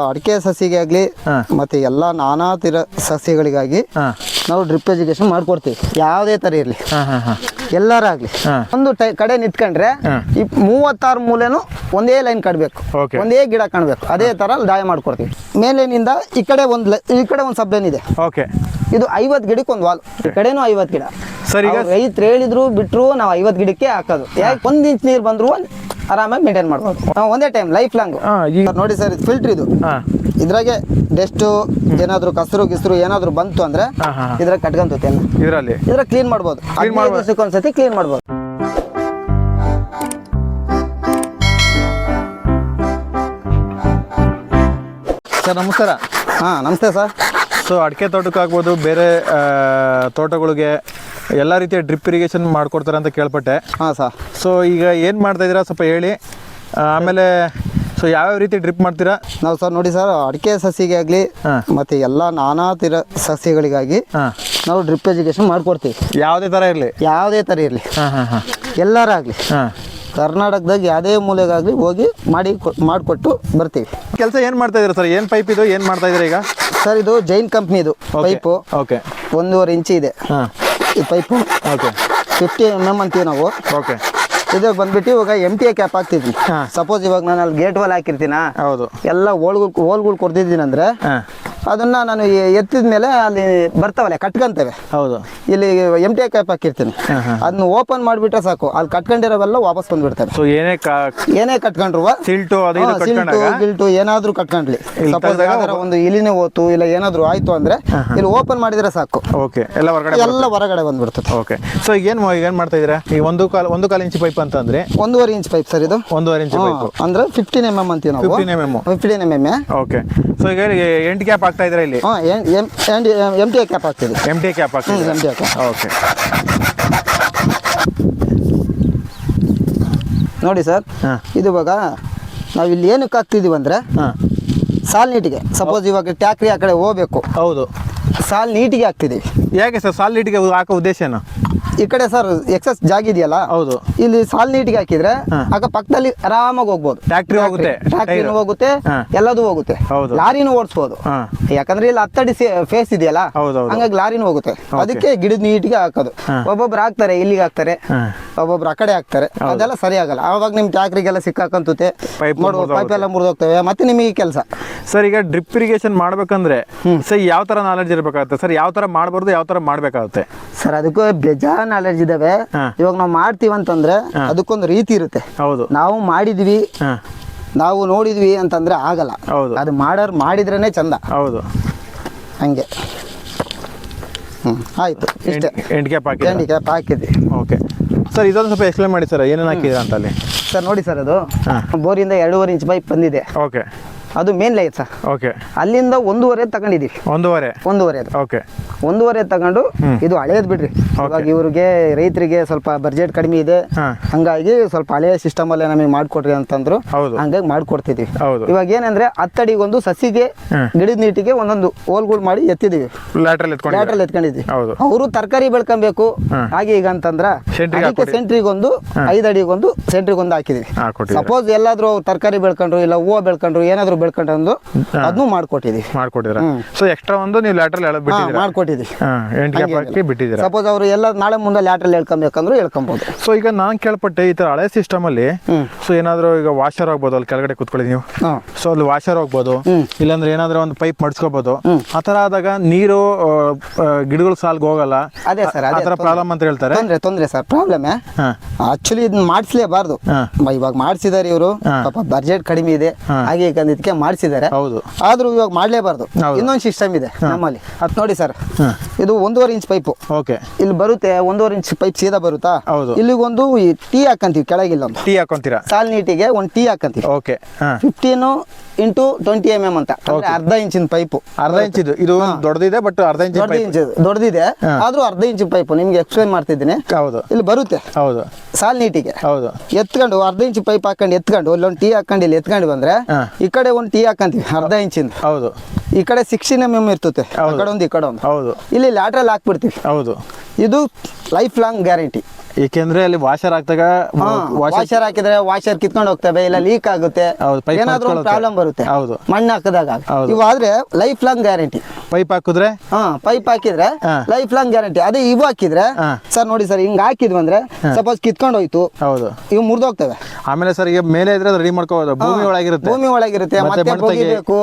ಅಡಿಕೆ ಸಸಿಗೆ ಆಗ್ಲಿ ಮತ್ತೆ ಎಲ್ಲಾ ನಾನಾ ತರ ಸಸ್ಯಗಳಿಗಾಗಿ ನಾವು ಡ್ರಿಪ್ ಎಜುಕೇಶನ್ ಮಾಡ್ಕೊಡ್ತೀವಿ. ಯಾವ್ದೇ ತರ ಇರಲಿ. ಎಲ್ಲಾರು ಆಗ್ಲಿ. ಹಾಂ. ಎಲ್ಲರಾಗ್ಲಿ ಒಂದು ಕಡೆ ನಿಂತ್ಕೊಂಡ್ರೆ. ಈ ಮೂವತ್ತಾರು ಮೂಲೆನು ಒಂದೇ ಲೈನ್ ಕಡ್ಬೇಕು ಒಂದೇ ಗಿಡ ಕಾಣಬೇಕು. ಅದೇ ತರ ದಾಯ ಮಾಡ್ಕೊಡ್ತೀವಿ. ಮೇಲಿನಿಂದ ಈ ಕಡೆ ಒಂದ್ ಈ ಕಡೆ ಒಂದ್ ಸಬ್ ಲೈನ್ ಇದೆ. ಓಕೆ ಇದು ಐವತ್ ಗಿಡಕ್ಕೆ ಒಂದು ವಾಲ್. ಈ ಕಡೆನೂ ಐವತ್ ಗಿಡ. ಸರಿ ರೈತರು ಹೇಳಿದ್ರು ಬಿಟ್ರು ನಾವು ಐವತ್ ಗಿಡಕ್ಕೆ ಹಾಕೋದು. ಯಾಕೆ? ಒಂದ್ ಇಂಚ್ ನೀರ್ ಬಂದ್ರು ಆರಾಮಾಗಿ ಮೇಂಟೈನ್ ಮಾಡ್ಬೋದು. ಒಂದೇ ಟೈಮ್ ಲೈಫ್ ಲಾಂಗ್ ಈಗ ನೋಡಿ ಸರ್ ಇದು ಫಿಲ್ಟರ್ ಇದು. ಇದ್ರಾಗೆ ಡೆಸ್ಟು ಏನಾದ್ರು ಕಸರು ಗಿಸ್ರು ಏನಾದ್ರು ಬಂತು ಅಂದ್ರೆ ಇದ್ರ. ಇದ್ರಾಗ ಕಟ್ಕೊಂತೈತೆ ಇದರಲ್ಲಿ. ಇದ್ರ ಕ್ಲೀನ್ ಮಾಡ್ಬೋದು. ಹದಿನೈದು ಮಾಡ್ಬೋದು. ದಿವಸಕ್ಕೆ ಒಂದ್ಸತಿ ಕ್ಲೀನ್ ಮಾಡ್ಬೋದು. ಸರ್ ನಮಸ್ಕಾರ. ಹಾ ನಮಸ್ತೆ ಸರ್. ಸೊ ಅಡಿಕೆ ತೋಟಕ್ಕೆ ಆಗ್ಬೋದು ಬೇರೆ ತೋಟಗಳಿಗೆ ಎಲ್ಲ ರೀತಿಯ ಡ್ರಿಪ್ ಇರಿಗೇಷನ್ ಮಾಡ್ಕೊಡ್ತಾರೆ ಅಂತ ಕೇಳ್ಪಟ್ಟೆ. ಹಾಂ ಸರ್ ಸೊ ಈಗ ಏನು ಮಾಡ್ತಾ ಇದ್ದೀರಾ ಸ್ವಲ್ಪ ಹೇಳಿ. ಆ, ಆಮೇಲೆ ಸೊ ಯಾವ್ಯಾವ ರೀತಿ ಡ್ರಿಪ್ ಮಾಡ್ತೀರಾ? ನಾವು ಸರ್ ನೋಡಿ ಸರ್ ಅಡಿಕೆ ಸಸಿಗೆ ಆಗಲಿ ಮತ್ತು ಎಲ್ಲ ನಾನಾ ಥರ ಸಸ್ಯಗಳಿಗಾಗಿ ಹಾಂ. ನಾವು ಡ್ರಿಪ್ ಎಜುಕೇಶನ್ ಮಾಡ್ಕೊಡ್ತೀವಿ. ಯಾವುದೇ ಥರ ಇರಲಿ. ಯಾವುದೇ ಥರ ಇರಲಿ. ಹಾಂ ಹಾಂ ಹಾಂ. ಎಲ್ಲರಾಗಲಿ ಹಾಂ. ಕರ್ನಾಟಕದಾಗ ಯಾವುದೇ ಮೂಲೆಗಾಗಲಿ ಹೋಗಿ ಮಾಡಿ ಕೊ- ಮಾಡಿಕೊಟ್ಟು ಬರ್ತೀವಿ. ಕೆಲಸ ಏನು ಮಾಡ್ತಾ ಇದ್ದೀರಾ ಸರ್? ಏನು ಪೈಪ್ ಇದು? ಏನು ಮಾಡ್ತಾ ಇದ್ದೀರಾ ಈಗ? ಸರ್ ಇದು ಜೈನ್ ಕಂಪ್ನಿದು ಪೈಪು ಓಕೆ ಒಂದೂವರೆ ಇಂಚಿ ಇದೆ. ಹಾಂ. ಈ pipe okay fifty m m ಅಂತೀವಿ ನಾವು. ಓಕೆ ಇದು ಬಂದ್ಬಿಟ್ಟು ಇವಾಗ ಎಂ ಟಿ ಎ ಕ್ಯಾಪ್ ಹಾಕ್ತಿದ್ವಿ ಸಪೋಸ್ ಇವಾಗ ನಾನು ಅಲ್ಲಿ ಗೇಟ್ ವಾಲ್ ಹಾಕಿರ್ತೀನ? ಹೌದು. ಎಲ್ಲ ಹೋಲ್ಗಳು ಹೋಲ್ಗಳು ಕೊಡ್ತಿದ್ದೀನಿ ಅಂದ್ರೆ ಅದನ್ನ ನಾನು ಎತ್ತಿದ ಮೇಲೆ ಅಲ್ಲಿ ಬರ್ತಾವಲ್ಲ ಕಟ್ಕೊಂತೇವೆ. ಹೌದು. ಇಲ್ಲಿ ಎಂ ಟಿ ಕ್ಯಾಪ್ ಹಾಕಿರ್ತೀನಿ. ಅದನ್ನ ಓಪನ್ ಮಾಡಿಬಿಟ್ರೆ ಸಾಕು. ಅಲ್ಲಿ ಕಟ್ಕೊಂಡಿರೋವೆಲ್ಲ ವಾಪಸ್ ಬಂದ್ಬಿಡ್ತವೆ. ಸೊ ಏನೇ ಏನೇ ಕಟ್ಕೊಂಡ್ರು ಸಿಲ್ಟು ಸಿಲ್ಟು ಗಿಲ್ಟು ಏನಾದರೂ ಕಟ್ಕೊಂಡ್ಲಿ. ಸಪೋಸ್ ಒಂದು ಇಲಿನೇ ಹೋತು ಇಲ್ಲ ಏನಾದ್ರು ಆಯ್ತು ಅಂದ್ರೆ ಇಲ್ಲಿ ಓಪನ್ ಮಾಡಿದ್ರೆ ಸಾಕು. ಓಕೆ ಎಲ್ಲ ಹೊರಗಡೆ ಎಲ್ಲ ಹೊರಗಡೆ ಬಂದ್ಬಿಡ್ತದೆ. ಓಕೆ ಸೊ ಈಗ ಏನು ಈಗ ಏನು ಮಾಡ್ತಾ ಇದ್ದೀರಾ? ಈಗ ಒಂದು ಕಾಲು ಒಂದು ಕಾಲು ಇಂಚ್ ಪೈಪ್ ಅಂತಂದ್ರೆ? ಒಂದೂವರೆ ಇಂಚ್ ಪೈಪ್ ಸರ್ ಇದು. ಒಂದೂವರೆ ಇಂಚ್ ಪೈಪ್ ಪೈಪು ಅಂದ್ರೆ ಫಿಫ್ಟೀನ್ ಎಂ ಎಂ ಅಂತೀವಿ ನಾವು. Fifteen m m fifteen m m okay so ಈಗ ಎಂಟು ಕ್ಯಾಪ್ ಆಗ್ತಾ ಇದ್ರೆ ಇಲ್ಲಿ? M T A cap ಹಾಕ್ತಿದ್ವಿ M T cap MTA cap. Okay ನೋಡಿ ಸರ್ ಹಾಂ. ಇದು ಇವಾಗ ನಾವು ಇಲ್ಲಿ ಏನಕ್ಕೆ ಹಾಕ್ತಿದೀವಿ ಅಂದ್ರೆ ಸಾಲ್ ನೀಟಿಗೆ ಸಪೋಸ್ ಇವಾಗ ಟ್ಯಾಕ್ರಿ ಆ ಕಡೆ ಹೋಗ್ಬೇಕು. ಹೌದು. ಸಾಲ್ ನೀಟಿಗೆ ಹಾಕ್ತಿದೀವಿ. ಯಾಕೆ ಸರ್ ಸಾಲ್ ನೀಟಿಗೆ ಹಾಕೋ ಉದ್ದೇಶ ಏನು? ಈ ಕಡೆ ಸರ್ ಎಕ್ಸಸ್ ಜಾಗ ಇದೆಯಲ್ಲ? ಹೌದು. ಇಲ್ಲಿ ಸಾಲ್ ನೀಟಿಗೆ ಹಾಕಿದ್ರೆ. ಆಗ ಪಕ್ಕದಲ್ಲಿ ಆರಾಮಾಗಿ ಹೋಗ್ಬೋದು. Tractory ಹೋಗುತ್ತೆ. ಟ್ಯಾಕ್ಟ್ರಿನೂ ಹೋಗುತ್ತೆ ಎಲ್ಲದು ಹೋಗುತ್ತೆ. ಲಾರಿನೂ ಓಡಿಸ್ಬೋದು. ಯಾಕಂದ್ರೆ ಇಲ್ಲಿ ಹತ್ತಡಿ ಫೇಸ್ ಇದೆಯಲ್ಲ. ಹಂಗಾಗಿ ಲಾರಿನೂ ಹೋಗುತ್ತೆ. ಅದಕ್ಕೆ ಗಿಡದ ನೀಟಿಗೆ ಹಾಕೋದು. ಒಬ್ಬೊಬ್ರು ಹಾಕ್ತಾರೆ ಇಲ್ಲಿಗೆ ಹಾಕ್ತಾರೆ ಒಬ್ಬೊಬ್ರು ಆ ಕಡೆ ಹಾಕ್ತಾರೆ. ಅದೆಲ್ಲ ಸರಿ ಆಗಲ್ಲ. ಆವಾಗ ನಿಮ್ ಟ್ಯಾಕ್ರಿಗೆಲ್ಲ ಸಿಕ್ಕಾಕಂತುತ್ತೆ. ಪೈಪ್. ಪೈಪ್ ಎಲ್ಲ ಮುರಿದೋಗ್ತವೆ ಮತ್ತೆ ನಿಮಗೆ ಕೆಲಸ? ಸರ್ ಈಗ ಡ್ರಿಪ್ ಇರಿಗೇಷನ್ ಮಾಡ್ಬೇಕಂದ್ರೆ ಸರ್ ಯಾವ ತರ ನಾಲೆಡ್ಜ್ ಇರಬೇಕಾಗುತ್ತೆ? ಸರ್ ಯಾವ ತರ ಮಾಡಬಾರ್ದು ಯಾವ ತರ ಮಾಡ್ಬೇಕಾಗುತ್ತೆ? ಸರ್ ಅದಕ್ಕೂ ಬೇಜಾನ್ ನಾಲೆಡ್ಜ್ ಇದಾವೆ. ಇವಾಗ ನಾವು ಮಾಡ್ತೀವಿ ಅಂತಂದ್ರೆ ಅದಕ್ಕೊಂದು ರೀತಿ ಇರುತ್ತೆ. ಹೌದು. ನಾವು ಮಾಡಿದ್ವಿ ನಾವು ನೋಡಿದ್ವಿ ಅಂತಂದ್ರೆ ಆಗಲ್ಲ. ಹೌದು. ಅದು ಮಾಡೋರು ಮಾಡಿದ್ರೇನೆ ಚಂದ. ಹೌದು. ಹಂಗೆ. ಹ್ಮ್ ಆಯ್ತು ಇಷ್ಟೇ. ಎಂಟು ಕ್ಯಾಪ್ ಹಾಕಿ ಕ್ಯಾಪ್ ಹಾಕಿದ್ವಿ ಓಕೆ. ಸರ್ ಇದೊಂದು ಸ್ವಲ್ಪ ಎಕ್ಸ್ಪ್ಲೇನ್ ಮಾಡಿ ಸರ್ ಏನೇನು ಹಾಕಿದ್ರೆ ಅಂತ ಅಲ್ಲಿ ಸರ್ ನೋಡಿ ಸರ್ ಅದು. ಬೋರಿಂದ ಎರಡೂವರೆ ಇಂಚ್ ಪೈಪ್ ಬಂದಿದೆ. ಓಕೆ. ಅದು ಮೇನ್ ಲೈಟ್ ಸರ್ ಓಕೆ ಅಲ್ಲಿಂದ ಒಂದೂವರೆ ತಗೊಂಡಿದೀವಿ ಒಂದೂವರೆ. ಒಂದೂವರೆ ಅದು. ಓಕೆ ಒಂದೂವರೆ ತಗೊಂಡು ಇದು ಹಳೇದು ಬಿಡ್ರಿ. ಇವಾಗ ಇವ್ರಿಗೆ ರೈತರಿಗೆ ಸ್ವಲ್ಪ ಬಜೆಟ್ ಕಡಿಮೆ ಇದೆ. ಹಂಗಾಗಿ ಸ್ವಲ್ಪ ಹಳೆಯ ಸಿಸ್ಟಮ್ ಅಲ್ಲೇ ನಮಗೆ ಮಾಡ್ಕೊಡ್ರಿ ಅಂತಂದ್ರು. ಹೌದು. ಹಂಗಾಗಿ ಮಾಡ್ಕೊಡ್ತಿದ್ವಿ ಹೌದು. ಇವಾಗ ಏನಂದ್ರೆ ಹತ್ತಡಿಗೊಂದು ಸಸಿಗೆ ಹ್ಮ್. ಗಿಡದ ನೀಟಿಗೆ ಒಂದೊಂದು ಹೋಲ್ಗಳು ಮಾಡಿ ಎತ್ತಿದೀವಿ ಲ್ಯಾಟ್ರಲ್ ಎತ್ಕೊಂಡು ಲ್ಯಾಟ್ರಲ್ ಎತ್ಕೊಂಡಿದ್ವಿ ಹೌದು. ಅವರು ತರಕಾರಿ ಬೆಳ್ಕೊಬೇಕು. ಹಾಗೆ ಈಗ ಅಂತಂದ್ರ ಅದಕ್ಕೆ. ಸೆಂಟ್ರಿಗೊಂದು ಐದು ಅಡಿಗೊಂದು ಸೆಂಟ್ರಿಗೊಂದು ಹಾಕಿದೀವಿ ಸಪೋಸ್ ಎಲ್ಲಾದ್ರೂ ತರಕಾರಿ ಬೆಳ್ಕೊಂಡ್ರು ಇಲ್ಲ ಹೂವು ಬೆಳ್ಕೊಂಡ್ರು ಏನಾದ್ರು ಬೆಳ್ಕೊಂಡ್ರು ಅದನ್ನು ಮಾಡ್ಕೊಟ್ಟಿದ್ದೀವಿ ಮಾಡ್ಕೊಟ್ಟಿದ್ರ. ಸೊ ಎಕ್ಸ್ಟ್ರಾ ಒಂದು ನೀವು ಲ್ಯಾಟ್ರಲ್ ಹಾ ಬಿಟ್ಟಿದ್ದೀರಾ? ಮಾಡ್ಕೊಟ್ಟಿದ್ವಿ. ಹಾಂ ಎಂಟು ಕ್ಯಾಪ್ ಹಾಕಿ ಬಿಟ್ಟಿದ್ದೀರಾ? ಸಪೋಸ್ ಅವರು ಎಲ್ಲ ನಾಳೆ ಮುಂದೆ ಲ್ಯಾಟ್ರಲ್ ಹೇಳ್ಕೊಬೇಕಂದ್ರೆ ಹೇಳ್ಕೊಬೋದು. ಸೊ ಈಗ ನಾನು ಕೇಳ್ಪಟ್ಟೆ ಈ ಥರ ಹಳೆ ಸಿಸ್ಟಮ್ ಅಲ್ಲಿ ಸೊ ಏನಾದರೂ ಈಗ ವಾಷರ್ ಆಗ್ಬೋದು ಅಲ್ಲಿ ಕೆಳಗಡೆ ಕೂತ್ಕೊಳ್ಳಿ ನೀವು. ಸೊ ಅಲ್ಲಿ ವಾಷರ್ ಹೋಗ್ಬೋದು. ಇಲ್ಲಾಂದ್ರೆ ಏನಾದರೂ ಒಂದು ಪೈಪ್ ಮಡ್ಸ್ಕೋಬೋದು. ಆತರ ಆ ಥರ ಆದಾಗ ನೀರು ಗಿಡಗಳು ಸಾಲ್ಗೆ ಹೋಗಲ್ಲ? ಅದೇ ಸರ್ ಆ ಅದೇ ಥರ ಪ್ರಾಬ್ಲಮ್ ಅಂತ ಹೇಳ್ತಾರೆ? ತೊಂದ್ರೆ ತೊಂದ್ರೆ ಸರ್ ಪ್ರಾಬ್ಲಮ್ ಆಕ್ಚುಲಿ ಇದನ್ನ ಮಾಡಿಸ್ಲೇಬಾರ್ದು. ಇವಾಗ ಮಾಡಿಸಿದಾರೆ ಇವರು. ಪಾಪ ಬಜೆಟ್ ಕಡಿಮೆ ಇದೆ. ಹಾಗೆ ಇದಕ್ಕೆ ಮಾಡಿಸಿದ್ದಾರೆ. ಹೌದು. ಆದ್ರೂ ಇವಾಗ ಮಾಡ್ಲೇಬಾರ್ದು. ಇನ್ನೊಂದು ಸಿಸ್ಟಮ್ ಇದೆ ನಮ್ಮಲ್ಲಿ. ಅದ್ ನೋಡಿ ಸರ್. ಇದು ಒಂದೂವರೆ ಇಂಚ್ ಪೈಪ್ ಓಕೆ. ಇಲ್ಲಿ ಬರುತ್ತೆ ಒಂದೂವರೆ ಇಂಚ್ ಪೈಪ್ ಸೀದಾ ಬರುತ್ತಾ? ಹೌದು. ಇಲ್ಲಿಗೊಂದು ಟೀ ಹಾಕಂತೀವಿ ಕೆಳಗಿಲ್ಲ ಒಂದು ಟೀ ಹಾಕೊಂತೀರಾ? ಸಾಲ್ ನೀಟಿಗೆ ಒಂದು tee ಹಾಕಂತೀವಿ. Okay. Fifteen into twenty M M ಅಂತ. ಅರ್ಧ ಇಂಚಿನ ಪೈಪ್ ಅರ್ಧ ಇಂಚ್ ಇದು. ಇದು ದೊಡ್ಡದಿದೆ ಬಟ್ ಅರ್ಧ ಇಂಚ್ ದೊಡ್ಡ ಇಂಚ್ ದೊಡ್ಡದಿದೆ. ಆದ್ರೂ ಅರ್ಧ ಇಂಚ್ ಪೈಪ್ ನಿಮ್ಗೆ ಎಕ್ಸ್ಪ್ಲೈನ್ ಮಾಡ್ತಿದ್ದೀನಿ. ಹೌದು. ಇಲ್ಲಿ ಬರುತ್ತೆ. ಹೌದು. ಸಾಲ್ ನೀಟಿಗೆ. ಹೌದು. ಎತ್ಕೊಂಡು ಅರ್ಧ ಇಂಚ್ ಪೈಪ್ ಹಾಕೊಂಡು ಎತ್ಕೊಂಡು ಇಲ್ಲೊಂದು ಟೀ ಹಾಕೊಂಡು ಇಲ್ಲಿ ಎತ್ಕೊಂಡು ಬಂದ್ರೆ ಈ ಕಡೆ ಒಂದು ಟೀ ಹಾಕಂತೀವಿ ಅರ್ಧ ಇಂಚಿಂದ. ಹೌದು. ಈ ಕಡೆ ಸಿಕ್ಸ್ಟೀನ್ ಎಂ ಎಂ ಇರ್ತದೆ ಆ. ಕಡೆ ಒಂದು ಈ ಕಡೆ ಒಂದು. ಹೌದು. ಇಲ್ಲಿ ಲ್ಯಾಟ್ರಲ್ ಹಾಕ್ಬಿಡ್ತೀವಿ. ಹೌದು. ಇದು ಲೈಫ್ ಲಾಂಗ್ ಗ್ಯಾರಂಟಿ ಏಕೆಂದ್ರೆ ಅಲ್ಲಿ ವಾಷರ್ ಹಾಕಿದಾಗ ವಾಷರ್ ಹಾಕಿದ್ರೆ ವಾಷರ್ ಕಿತ್ಕೊಂಡು ಹೋಗ್ತವೆ ಇಲ್ಲ ಲೀಕ್ ಆಗುತ್ತೆ. ಏನಾದ್ರೂ ಪ್ರಾಬ್ಲಮ್ ಬರುತ್ತೆ. ಹೌದು. ಮಣ್ಣು ಹಾಕಿದಾಗ. ಹೌದು. ಇವು ಆದ್ರೆ ಲೈಫ್ ಲಾಂಗ್ ಗ್ಯಾರಂಟಿ ಪೈಪ್ ಹಾಕಿದ್ರೆ? ಹಾ ಪೈಪ್ ಹಾಕಿದ್ರೆ ಲೈಫ್ ಲಾಂಗ್ ಗ್ಯಾರಂಟಿ ಅದೇ ಇವು ಹಾಕಿದ್ರೆ ಸರ್ ನೋಡಿ ಸರ್ ಹಿಂಗ್ ಹಾಕಿದ್ವಿ ಅಂದ್ರೆ ಸಪೋಸ್ ಕಿತ್ಕೊಂಡು ಹೋಯ್ತು ಹೌದು. ಇವು ಮುರಿದೋಗ್ತವೆ. ಆಮೇಲೆ ಸರ್ ಈಗ ಮೇಲೆ ಇದ್ರೆ ರೆಡಿ ಮಾಡ್ಕೋಬಹುದು ಭೂಮಿ ಒಳಗಿರುತ್ತೆ. ಭೂಮಿ ಒಳಗಿರುತ್ತೆ ಮತ್ತೆ ಬೊಗಿಬೇಕು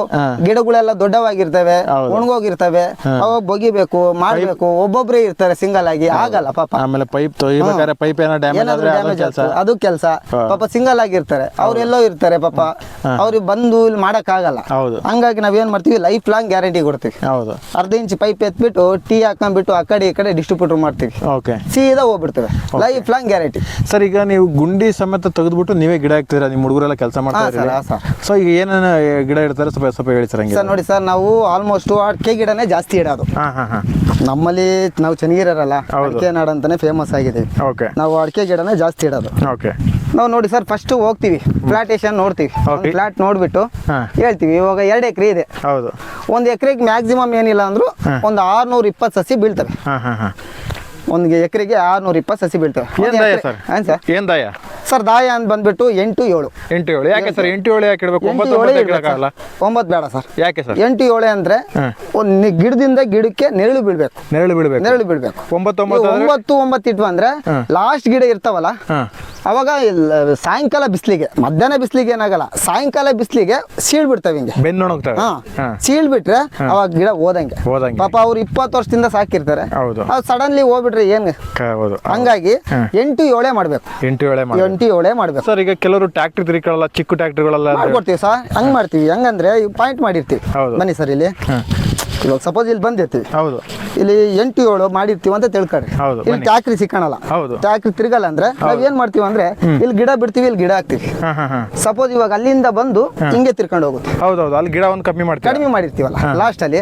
ಗಿಡಗಳೆಲ್ಲ ದೊಡ್ಡವಾಗಿರ್ತವೆ. ಒಣಗೋಗಿರ್ತವೆ ಅವಾಗ ಬೊಗಿಬೇಕು ಮಾಡ್ಬೇಕು ಒಬ್ಬೊಬ್ರೇ ಇರ್ತಾರೆ ಸಿಂಗಲ್ ಆಗಿ ಆಗಲ್ಲ ಪಾಪ. ಆಮೇಲೆ ಪೈಪ್ ತೊಯ್ಬೇಕಾದ್ರೆ ಪೈಪ್ ಏನೋ ಡ್ಯಾಮೇಜ್ ಆದ್ರೆ ಅದು ಕೆಲಸ. ಪಾಪ ಸಿಂಗಲ್ ಆಗಿರ್ತಾರೆ. ಅವ್ರೆಲ್ಲೋ ಇರ್ತಾರೆ ಪಾಪ. ಅವ್ರಿಗೆ ಬಂದು ಇಲ್ಲಿ ಮಾಡಕ್ ಆಗಲ್ಲ ಹೌದು. ಹಂಗಾಗಿ ಏನ್ ಮಾಡ್ತೀವಿ? ಲೈಫ್ ಲಾಂಗ್ ಗ್ಯಾರಂಟಿ ಕೊಡ್ತೀವಿ. ಹೌದು. ಅರ್ಧ ಇಂಚ್ ಪೈಪ್ ಎತ್ಬಿಟ್ಟು ಟೀ ಹಾಕೊಂಡ್ಬಿಟ್ಟು ಆ ಕಡೆ ಈ ಕಡೆ ಡಿಸ್ಟ್ರಿಬ್ಯೂಟರ್ ಮಾಡ್ತೀವಿ. ಓಕೆ ಸೀದಾ ಹೋಗ್ಬಿಡ್ತೇವೆ. ಲೈಫ್ ಲಾಂಗ್ ಗ್ಯಾರಂಟಿ ಸರ್ ಈಗ ನೀವು ಗುಂಡಿ ಸಮೇತ ತೆಗೆದ್ಬಿಟ್ಟು ನೀವೇ ಗಿಡ ಹಾಕ್ತೀರಾ? ನಿಮ್ಮ ಹುಡುಗರೆಲ್ಲ ಕೆಲಸ ಮಾಡ್ತಾರೆ. ಸೊ ಈಗ ಏನೇನು ಗಿಡ ಇಡ್ತಾರೆ? ಸ್ವಲ್ಪ ಸ್ವಲ್ಪ ಹೇಳಿ ಸರ್ ಸರ್ ನೋಡಿ ಸರ್ ನಾವು ಆಲ್ಮೋಸ್ಟ್ ಅಡಿಕೆ ಗಿಡನೇ ಜಾಸ್ತಿ ಇಡೋದು. ನಮ್ಮಲ್ಲಿ ನಾವು ಚೆನ್ನಾಗಿರಲ್ಲ. ಅಡಿಕೆ ನಾಡು ಅಂತಾನೆ ಫೇಮಸ್ ಆಗಿದ್ದೀವಿ ಓಕೆ ನಾವು ಅಡಿಕೆ ಗಿಡನೇ ಜಾಸ್ತಿ ಇಡೋದು. ಓಕೆ ನಾವು ನೋಡಿ ಸರ್ ಫಸ್ಟ್ ಹೋಗ್ತೀವಿ. ಪ್ಲಾಟೇಶನ್ ನೋಡ್ತೀವಿ. ಫ್ಲಾಟ್ ನೋಡ್ಬಿಟ್ಟು. ಹೇಳ್ತೀವಿ ಇವಾಗ ಎರಡು ಎಕರೆ ಇದೆ. ಹೌದು. ಒಂದು ಎಕರೆಗೆ ಮ್ಯಾಕ್ಸಿಮಮ್ ಏನಿಲ್ಲ ಅಂದ್ರೂ. ಒಂದು ಆರ್ನೂರ ಇಪ್ಪತ್ತು ಸಸಿ ಬೀಳ್ತವೆ. ಒಂದು ಎಕರೆಗೆ ಆರ್ನೂರ ಇಪ್ಪತ್ತು ಸಸಿ ಬೀಳ್ತವೆ. ಏನ್ ಸರ್? ಏನ್ ದಾಯ? ಸರ್ ದಾಯ ಅಂತ ಬಂದ್ಬಿಟ್ಟು ಎಂಟು ಏಳು. ಎಂಟು ಏಳು. ಯಾಕೆ ಸರ್ ಎಂಟು ಏಳು ಯಾಕೆ ಇಡಬೇಕು? ಒಂಬತ್ತು ಏಳು ಒಂಬತ್ತು ಇಡಕ್ಕಾಗಲ್ಲ ಒಂಬತ್ತು ಬೇಡ ಸರ್. ಯಾಕೆ ಸರ್? ಎಂಟು ಏಳೆ ಅಂದ್ರೆ. ಒಂದು ಗಿಡದಿಂದ ಗಿಡಕ್ಕೆ ನೆರಳು ಬಿಡ್ಬೇಕು ನೆರಳು ಬಿಡಬೇಕು ನೆರಳು ಬಿಡ್ಬೇಕು ಒಂಬತ್ತು ಈ ಒಂಬತ್ತು ಒಂಬತ್ತು ಇಟ್ವು ಅಂದ್ರೆ. ಲಾಸ್ಟ್ ಗಿಡ ಇರ್ತಾವಲ್ಲ ಅವಾಗ ಸಾಯಂಕಾಲ ಬಿಸಿಲಿಗೆ ಮಧ್ಯಾಹ್ನ ಬಿಸಿಲಿಗೆ ಏನಾಗಲ್ಲ ಸಾಯಂಕಾಲ ಬಿಸಿಲಿಗೆ ಸೀಳ್ ಬಿಡ್ತಾವೆ ಹಿಂಗೆ ಬೆನ್ನೊಣಗ್ತಾವೆ ಹಾ. ಸೀಳ್ ಬಿಟ್ರೆ ಅವಾಗ ಗಿಡ ಓದಂಗೆ ಹೋದಂಗೆ. ಪಾಪ ಅವ್ರು ಇಪ್ಪತ್ತು ವರ್ಷದಿಂದ ಸಾಕಿರ್ತಾರೆ. ಹೌದು. ಸಡನ್ಲಿ ಹೋಗ್ಬಿಟ್ರೆ ಏನ್? ಹೌದು. ಹಂಗಾಗಿ. ಎಂಟು ಏಳೆ ಮಾಡ್ಬೇಕು. ಎಂಟು ಏಳೆ ಮಾಡಿ ಒಳೆ ಮಾಡಬೇಕು. ಸರ್ ಈಗ ಕೆಲವರು ಟ್ಯಾಕ್ಟರ್ ತಿರುಗಲ್ಲ ಚಿಕ್ಕ ಟ್ಯಾಕ್ಟರ್ಗಳೆಲ್ಲ ಮಾಡ್ಕೊಡ್ತೀವಿ ಸರ್ ಹಂಗ್ ಮಾಡ್ತೀವಿ. ಹಂಗಂದ್ರೆ ಪಾಯಿಂಟ್ ಮಾಡಿರ್ತೀವಿ. ಹೌದು. ಬನ್ನಿ ಸರ್ ಇಲ್ಲಿ. ಇವಾಗ ಸಪೋಸ್ ಇಲ್ಲಿ ಬಂದಿರ್ತೀವಿ. ಹೌದು. ಇಲ್ಲಿ ಎಂಟು ಏಳು ಮಾಡಿರ್ತೀವಿ ಅಂತ ತಿಳ್ಕೊಳ್ರಿ. ಇಲ್ಲಿ ಟ್ಯಾಕ್ರಿ ಸಿಕ್ಕಣಲ್ಲ. ಹೌದು. ಟ್ಯಾಕ್ರಿ ತಿರ್ಗಲ್ಲ ಅಂದ್ರೆ ನಾವ್ ಏನ್ ಮಾಡ್ತೀವಿ ಅಂದ್ರೆ ಇಲ್ಲಿ ಗಿಡ ಬಿಡ್ತೀವಿ ಇಲ್ಲಿ ಗಿಡ ಹಾಕ್ತಿವಿ. ಸಪೋಸ್ ಇವಾಗ ಅಲ್ಲಿಂದ ಬಂದು ಹಿಂಗೆ ತಿರ್ಕೊಂಡು ಹೋಗುತ್ತೆ. ಹೌದು ಹೌದು ಅಲ್ಲಿ ಗಿಡ ಒಂದು ಕಮ್ಮಿ ಮಾಡ್ತೀವಿ ಕಡಿಮೆ ಮಾಡಿರ್ತೀವಲ್ಲ. ಲಾಸ್ಟ್ ಅಲ್ಲಿ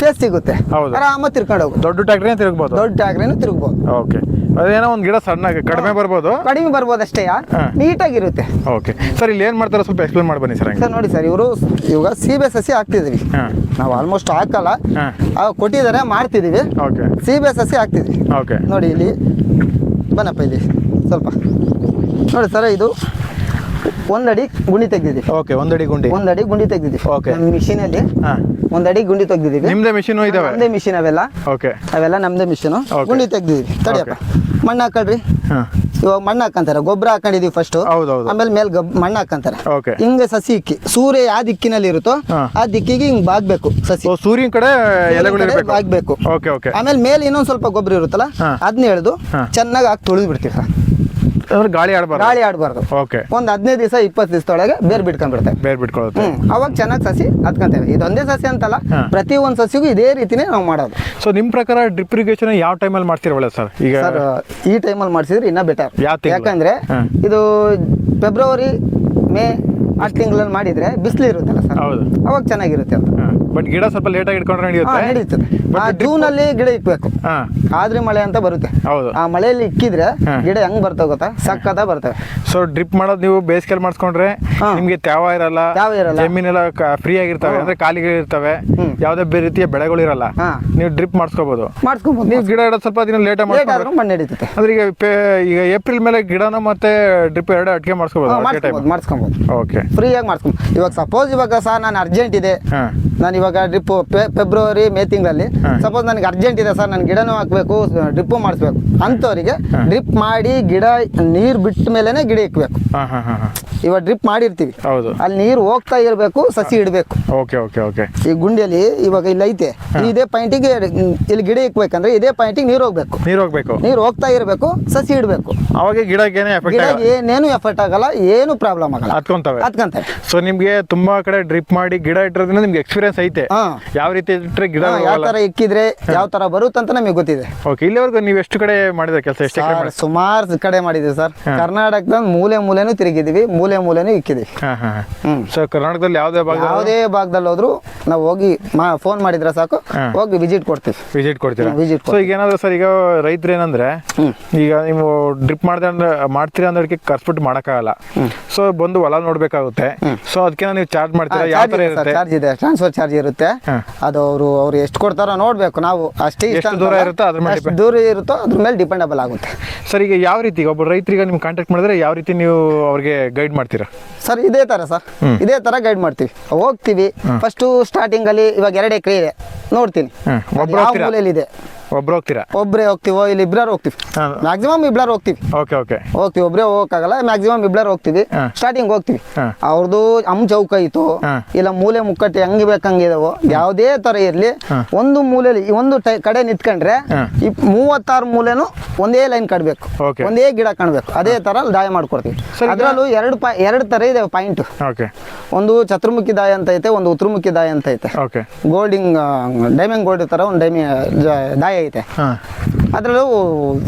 ಫೇಸ್ ಸಿಗುತ್ತೆ. ಹೌದು. ಆರಾಮ ತಿರ್ಕೊಂಡು ಹೋಗುತ್ತೆ. ದೊಡ್ಡ ಟ್ಯಾಕ್ಟ್ರಿನೇ ತಿರುಗಬಹುದು ದೊಡ್ಡ ಟ್ಯಾಕ್ರಿನೂ ತಿರುಗಬಹುದು ಓಕೆ ಅದೇನೋ ಒಂದು ಗಿಡ ಸಣ್ಣಗೆ ಕಡಿಮೆ ಬರ್ಬೋದು. ಕಡಿಮೆ ಬರ್ಬೋದು ಅಷ್ಟೇ ನೀಟಾಗಿ ನೀಟಾಗಿರುತ್ತೆ. ಓಕೆ ಸರ್ ಇಲ್ಲಿ ಏನು ಮಾಡ್ತಾರೆ ಸ್ವಲ್ಪ ಎಕ್ಸ್ಪ್ಲೇನ್ ಮಾಡಿ ಬನ್ನಿ ಸರ್ ಸರ್ ನೋಡಿ ಸರ್ ಇವರು ಇವಾಗ ಸೀಬೆ ಸಸಿ ಹಾಕ್ತಿದ್ವಿ. ನಾವು ಆಲ್ಮೋಸ್ಟ್ ಹಾಕಲ್ಲ. ಕೊಟ್ಟಿದ್ದಾರೆ ಮಾಡ್ತಿದ್ದೀವಿ ಓಕೆ ಸೀಬೆ ಸಸಿ ಹಾಕ್ತಿದ್ವಿ. ಓಕೆ ನೋಡಿ ಇಲ್ಲಿ. ಬನ್ನಪ್ಪ ಇಲ್ಲಿ. ಸ್ವಲ್ಪ. ನೋಡಿ ಸರ್ ಇದು ಒಂದಡಿ ಗುಂಡಿ ತೆಗ್ದಿದ್ದೀವಿ. ಓಕೆ ಒಂದಡಿ ಗುಂಡಿ. ಒಂದಡಿ ಗುಂಡಿ ತೆಗ್ದಿದ್ದೀವಿ. ಓಕೆ ನಮ್ಮ ಮಿಷಿನಲ್ಲಿ ಹಾಂ. ಒಂದಡಿ ಗುಂಡಿ ತೆಗ್ದಿದ್ದೀವಿ. ನಿಮ್ದೇ ಮಿಷಿನ್ ಇದಾವೆ? ನಮ್ದೇ ಮಿಷಿನ್ ಅವೆಲ್ಲ. ಓಕೆ ಅವೆಲ್ಲ ನಮ್ದೇ ಮಿಷಿನ್. ಗುಂಡಿ ತೆಗ್ದಿದ್ದೀವಿ. ತಡಿಯಪ್ಪ. ಮಣ್ಣು ಹಾಕಳ್ರಿ. ಇವಾಗ ಮಣ್ಣು ಹಾಕಂತಾರೆ. ಗೊಬ್ಬರ ಹಾಕೊಂಡಿದೀವಿ ಫಸ್ಟ್ ಹೌದು, ಹೌದು. ಆಮೇಲೆ ಮೇಲೆ ಮಣ್ಣು ಹಾಕಂತಾರೆ. ಓಕೆ ಹಿಂಗೆ ಸಸಿ ಇಕ್ಕಿ. ಸೂರ್ಯ ಯಾವ ದಿಕ್ಕಿನಲ್ಲಿ ಇರುತ್ತೋ ಆ ದಿಕ್ಕಿಗೆ ಹಿಂಗ್ ಬಾಗ್ಬೇಕು ಸಸಿ. ಓ ಸೂರ್ಯನ ಕಡೆ ಬಾಗ್ಬೇಕು. ಓಕೆ ಓಕೆ ಆಮೇಲೆ ಮೇಲೆ ಇನ್ನೊಂದ್ ಸ್ವಲ್ಪ ಗೊಬ್ಬರ ಇರುತ್ತಲ್ಲ. ಅದನ್ನ ಎಳೆದು ಚೆನ್ನಾಗಿ ಹಾಕಿ ತುಳಿದು ಬಿಡ್ತೀವಿ ಗಾಳಿ ಆಡಬಾರ್ದು? ಗಾಳಿ ಆಡಬಾರ್ದು. ಓಕೆ ಒಂದು ಹದಿನೈದು ದಿವಸ ಇಪ್ಪತ್ತು ದಿವಸದೊಳಗೆ ಬೇರ್ ಬಿಟ್ಕೊಂಡ್ಬಿಡ್ತೇವೆ ಬೇರ್ ಬಿಟ್ಕೊಳ್ಳುತ್ತೆ ಅವಾಗ ಚೆನ್ನಾಗಿ ಸಸಿ ಹತ್ಕೊಂತೇವೆ. ಇದೊಂದೇ ಸಸಿ ಅಂತಲ್ಲ ಪ್ರತಿ ಒಂದು ಸಸಿಗೂ ಇದೇ ರೀತಿನೇ ನಾವು ಮಾಡೋದು. ಸೊ ನಿಮ್ಮ ಪ್ರಕಾರ ಡ್ರಿಪ್ ಇರಿಗೇಷನ್ ಯಾವ ಟೈಮಲ್ಲಿ ಮಾಡ್ತೀರ ಒಳ್ಳೆ ಸರ್? ಈಗ ಸರ್ ಈ ಟೈಮಲ್ಲಿ ಮಾಡಿಸಿದ್ರೆ ಇನ್ನೂ ಬೆಟರ್ ಯಾಕಂದ್ರೆ ಇದು ಫೆಬ್ರವರಿ ಮೇ ಆ ತಿಂಗಳಲ್ಲಿ ಮಾಡಿದ್ರೆ ಬಿಸಿಲು ಇರುತ್ತಲ್ಲ ಸರ್? ಹೌದು. ಅವಾಗ ಚೆನ್ನಾಗಿರುತ್ತೆ ಅಂತ. ಬಟ್ ಗಿಡ ಸ್ವಲ್ಪ ಲೇಟಾಗಿ ಇಟ್ಕೊಂಡ್ರೆ ನಡೆಯುತ್ತೆ? ನಡೀತದೆ. ಆ drip- ಜೂನ್ ಅಲ್ಲಿ ಗಿಡ ಇಕ್ಬೇಕು. ಆದ್ರೆ ಮಳೆ ಅಂತ ಬರುತ್ತೆ. ಹೌದು. ಆ ಮಳೆಯಲ್ಲಿ ಇಕ್ಕಿದ್ರೆ ಗಿಡ ಹೆಂಗ್ ಬರ್ತವೆ ಗೊತ್ತಾ? ಸಕ್ಕತ್ತ ಬರ್ತವೆ. ಸೊ ಡ್ರಿಪ್ ಮಾಡೋದು ನೀವು ಬೇಸಿಗೆಲ್ ಮಾಡಿಸ್ಕೊಂಡ್ರೆ. ನಿಮ್ಗೆ ತ್ಯಾವ ಇರಲ್ಲ. ತ್ಯಾವ ಇರಲ್ಲ. ಜಮೀನೆಲ್ಲ ಫ್ರೀ ಆಗಿರ್ತವೆ. ಅಂದ್ರೆ ಖಾಲಿಗಳು ಇರ್ತವೆ. ಹ್ಮ್. ಯಾವುದೇ ಬೇರೆ ರೀತಿಯ ಬೆಳೆಗಳು ಇರಲ್ಲ. ನೀವು ಡ್ರಿಪ್ ಮಾಡಿಸ್ಕೋಬಹುದು ಮಾಡ್ಸ್ಕೊಬೋದು ನೀವು ಗಿಡ ಇಡೋದು ಸ್ವಲ್ಪ ದಿನ ಲೇಟ್ ಆದ್ರೂ ಮಣ್ಣು ಹಿಡಿತೈತೆ ಅಂದ್ರೆ ಈಗ ಈಗ ಏಪ್ರಿಲ್ ಮೇಲೆ ಗಿಡನ ಮತ್ತೆ ಡ್ರಿಪ್ ಎರಡು ಅಟ್ಕೆ ಮಾಡಿಸ್ಕೋಬಹುದು ಮಾಡ್ಸ್ಕೊಬೋದು ಮಾಡ್ಸ್ಕೊಬೋದು. ಓಕೆ ಫ್ರೀಯಾಗಿ ಮಾಡ್ಸ್ಕೊಂಡು ಇವಾಗ ಸಪೋಸ್ ಇವಾಗ ಸರ್ ನಾನು ಅರ್ಜೆಂಟ್ ಇದೆ. ನಾನು ಇವಾಗ ಡ್ರಿಪ್ಪು ಫೆಬ್ರವರಿ ಮೇ ತಿಂಗಳಲ್ಲಿ ಸಪೋಸ್ ನನಗೆ ಅರ್ಜೆಂಟ್ ಇದೆ ಸರ್ ನಾನು ಗಿಡನೂ ಹಾಕಬೇಕು ಡ್ರಿಪ್ಪು ಮಾಡಿಸ್ಬೇಕು. ಅಂಥವ್ರಿಗೆ. ಡ್ರಿಪ್ ಮಾಡಿ ಗಿಡ ನೀರು ಬಿಟ್ಟ ಮೇಲೇ ಗಿಡ ಇಕ್ಬೇಕು. ಇವಾಗ ಡ್ರಿಪ್ ಮಾಡಿರ್ತೀವಿ. ಹೌದು. ಅಲ್ಲಿ ನೀರು ಹೋಗ್ತಾ ಇರಬೇಕು ಸಸಿ ಇಡಬೇಕು. ಓಕೆ ಓಕೆ ಓಕೆ ಈ ಗುಂಡಿಯಲ್ಲಿ ಇವಾಗ ಇಲ್ಲಿ ಐತೆ. ಇದೇ ಪಾಯಿಂಟಿಗೆ ಇಲ್ಲಿ ಗಿಡ ಇಕ್ಬೇಕಂದ್ರೆ ಇದೇ ಪಾಯಿಂಟಿಗೆ ನೀರು ಹೋಗ್ಬೇಕು. ನೀರು ಹೋಗ್ಬೇಕು. ನೀರು ಹೋಗ್ತಾ ಇರಬೇಕು ಸಸಿ ಇಡಬೇಕು. ಅವಾಗ ಗಿಡಕ್ಕೆ ಏನೇನು ಎಫೆಕ್ಟ್ ಆಗಲ್ಲ ಏನು ಪ್ರಾಬ್ಲಮ್ ಆಗಲ್ಲ. ಹತ್ಕೊಂತವೆ ಹತ್ಕಂತಾರೆ ಸೊ ನಿಮ್ಗೆ ತುಂಬಾ ಕಡೆ ಡ್ರಿಪ್ ಮಾಡಿ ಗಿಡ ಇಟ್ಟಿರೋದ್ರಿಂದ ನಿಮ್ಗೆ ಎಕ್ಸ್ಪೀರಿಯನ್ಸ್ ಐತೆ. ಹಾ. ಯಾವ ರೀತಿ ಇಟ್ಟರೆ ಗಿಡ ಯಾವ ತರ ಇಕ್ಕಿದ್ರೆ ಯಾವ ತರ ಬರುತ್ತಂತ ನಮಗೆ ಗೊತ್ತಿದೆ. ಓಕೆ ಇಲ್ಲಿವರೆಗೂ ನೀವು ಎಷ್ಟು ಕಡೆ ಮಾಡಿದ್ರೆ ಕೆಲಸ ಎಷ್ಟು ಎಕರೆ ಸುಮಾರು ಕಡೆ ಮಾಡಿದೀವಿ ಸರ್. ಕರ್ನಾಟಕದ ಮೂಲೆ ಮೂಲೆನೂ ತಿರುಗಿದೀವಿ ಮೂಲೆ ಮೂಲೆನೂ ಇಕ್ಕಿದೀವಿ. ಹಾ ಹಾ ಹ್ಮ್. ಸೊ ಕರ್ನಾಟಕದಲ್ಲಿ ಯಾವುದೇ ಭಾಗ ಯಾವುದೇ ಭಾಗದಲ್ಲಿ ಹೋದ್ರು ನಾವು ಹೋಗಿ ಮಾ ಫೋನ್ ಮಾಡಿದ್ರೆ ಸಾಕು. ಹೋಗಿ ವಿಸಿಟ್ ಕೊಡ್ತೀವಿ. ವಿಸಿಟ್ ಕೊಡ್ತೀರಾ? ಹ್ಮ್, visit ಸೊ ಈಗ ಏನಾದ್ರು ಸರ್ ಈಗ ರೈತರು ಏನಂದ್ರೆ ಈಗ ನೀವು ಡ್ರಿಪ್ ಮಾಡ್ದೆ ಅಂದ್ರೆ ಮಾಡ್ತೀರಾ ಅನ್ನೋದಕ್ಕೆ ಕರ್ಸ್ಬಿಟ್ಟು ಮಾಡೋಕ್ಕಾಗಲ್ಲ. ಸೊ ಬಂದು ಹೊಲ ನೋಡ್ಬೇಕಾಗುತ್ತೆ ಸೊ ಅದಕ್ಕೆ ನೀವು ಚಾರ್ಜ್ ಮಾಡ್ತೀರಾ? ಯಾವ ತರ ಇರುತ್ತೆ? ಚಾರ್ಜ್ ಇದೆ. ಟ್ರಾನ್ಸ್ಫರ್ ಚಾರ್ಜ್ ಇರುತ್ತೆ. ಅದು ಅವರು ಅವ್ರು ಎಷ್ಟು ಕೊಡ್ತಾರೋ ನೋಡ್ಬೇಕು ನಾವು. ಅಷ್ಟೇ ಇಷ್ಟ ಎಷ್ಟು ದೂರ. ಇರುತ್ತೋ ಅದ್ರ ಮೇಲೆ ದೂರ ಇರುತ್ತೋ ಅದ್ರ ಮೇಲೆ ಡಿಪೆಂಡಬಲ್ ಆಗುತ್ತೆ. ಸರ್ ಈಗ ಯಾವ ರೀತಿ ಒಬ್ಬ ರೈತರಿಗೆ ನಿಮ್ಗೆ ಕಾಂಟ್ಯಾಕ್ಟ್ ಮಾಡಿದ್ರೆ ಯಾವ ರೀತಿ ನೀವು ಅವ್ರಿಗೆ ಗೈಡ್ ಮಾಡ್ತೀರಾ? ಸರ್ ಇದೇ ತರ ಸರ್ ಇದೇ ತರ ಗೈಡ್ ಮಾಡ್ತೀವಿ. ಹೋಗ್ತೀವಿ. ಫಸ್ಟ್ ಸ್ಟಾರ್ಟಿಂಗ್ ಅಲ್ಲಿ ಇವಾಗ ಎರಡು ಎಕರೆ ಇದೆ. ನೋಡ್ತೀನಿ. ಯಾವ ಮೂಲೆಯಲ್ಲಿ ಇದೆ. ಒಬ್ರು ಹೋಗ್ತೀರಾ? ಒಬ್ರೇ ಹೋಗ್ತೀವೋ ಇಲ್ಲಿ ಇಬ್ಬರು ಹೋಗ್ತೀವಿ. ಹಾ. ಮ್ಯಾಕ್ಸಿಮಮ್ ಇಬ್ಬರು ಹೋಗ್ತೀವಿ. Okay okay. ಹೋಗ್ತೀವಿ ಒಬ್ರೇ ಹೋಗಕ್ಕಾಗಲ್ಲ ಮ್ಯಾಕ್ಸಿಮಮ್ ಇಬ್ಬರು ಹೋಗ್ತೀವಿ. ಹಾ. ಸ್ಟಾರ್ಟಿಂಗ್ ಹೋಗ್ತೀವಿ. ಹಾ. ಅವ್ರದ್ದು ಅಮ್ಮ ಚೌಕ ಇತ್ತು. ಹಾ. ಇಲ್ಲ ಮೂಲೆ ಮುಕ್ಕಟ್ಟೆ ಹಂಗೆ ಬೇಕಂಗಿದಾವೋ ಯಾವುದೇ ತರ ಇರ್ಲಿ. ಒಂದು ಮೂಲೆಯಲ್ಲಿ ಈ ಒಂದು ಟೈ- ಕಡೆ ನಿಂತ್ಕೊಂಡ್ರೆ ಹಾ. ಈ ಮೂವತ್ತಾರು ಮೂಲೆನೂ ಒಂದೇ ಲೈನ್ ಕಟ್ಬೇಕು. Okay. ಒಂದೇ ಗಿಡ ಕಾಣ್ಬೇಕು. ಅದೇ ತರ ದಾಯ ಮಾಡ್ಕೊಡ್ತೀವಿ. ಈಗ- ಅದರಲ್ಲೂ ಎರಡು ಪಾ ಎರಡು ತರ ಇದೆ ಪಾಯಿಂಟ್. ಓಕೆ. ಒಂದು ಚತುರ್ಮುಖಿ ದಾಯ ಅಂತ ಐತೆ ಒಂದು ಉತ್ತರಮುಖಿ ದಾಯ ಅಂತ ಐತೆ. ಓಕೆ. ಗೋಲ್ಡಿಂಗ್ ಡೈಮಂಡ್ ಗೋಲ್ಡ್ ತರ ಒಂದು ಡೈಮಿ ದಾಯ ಐತೆ ಹಾಂ. ಅದರಲ್ಲೂ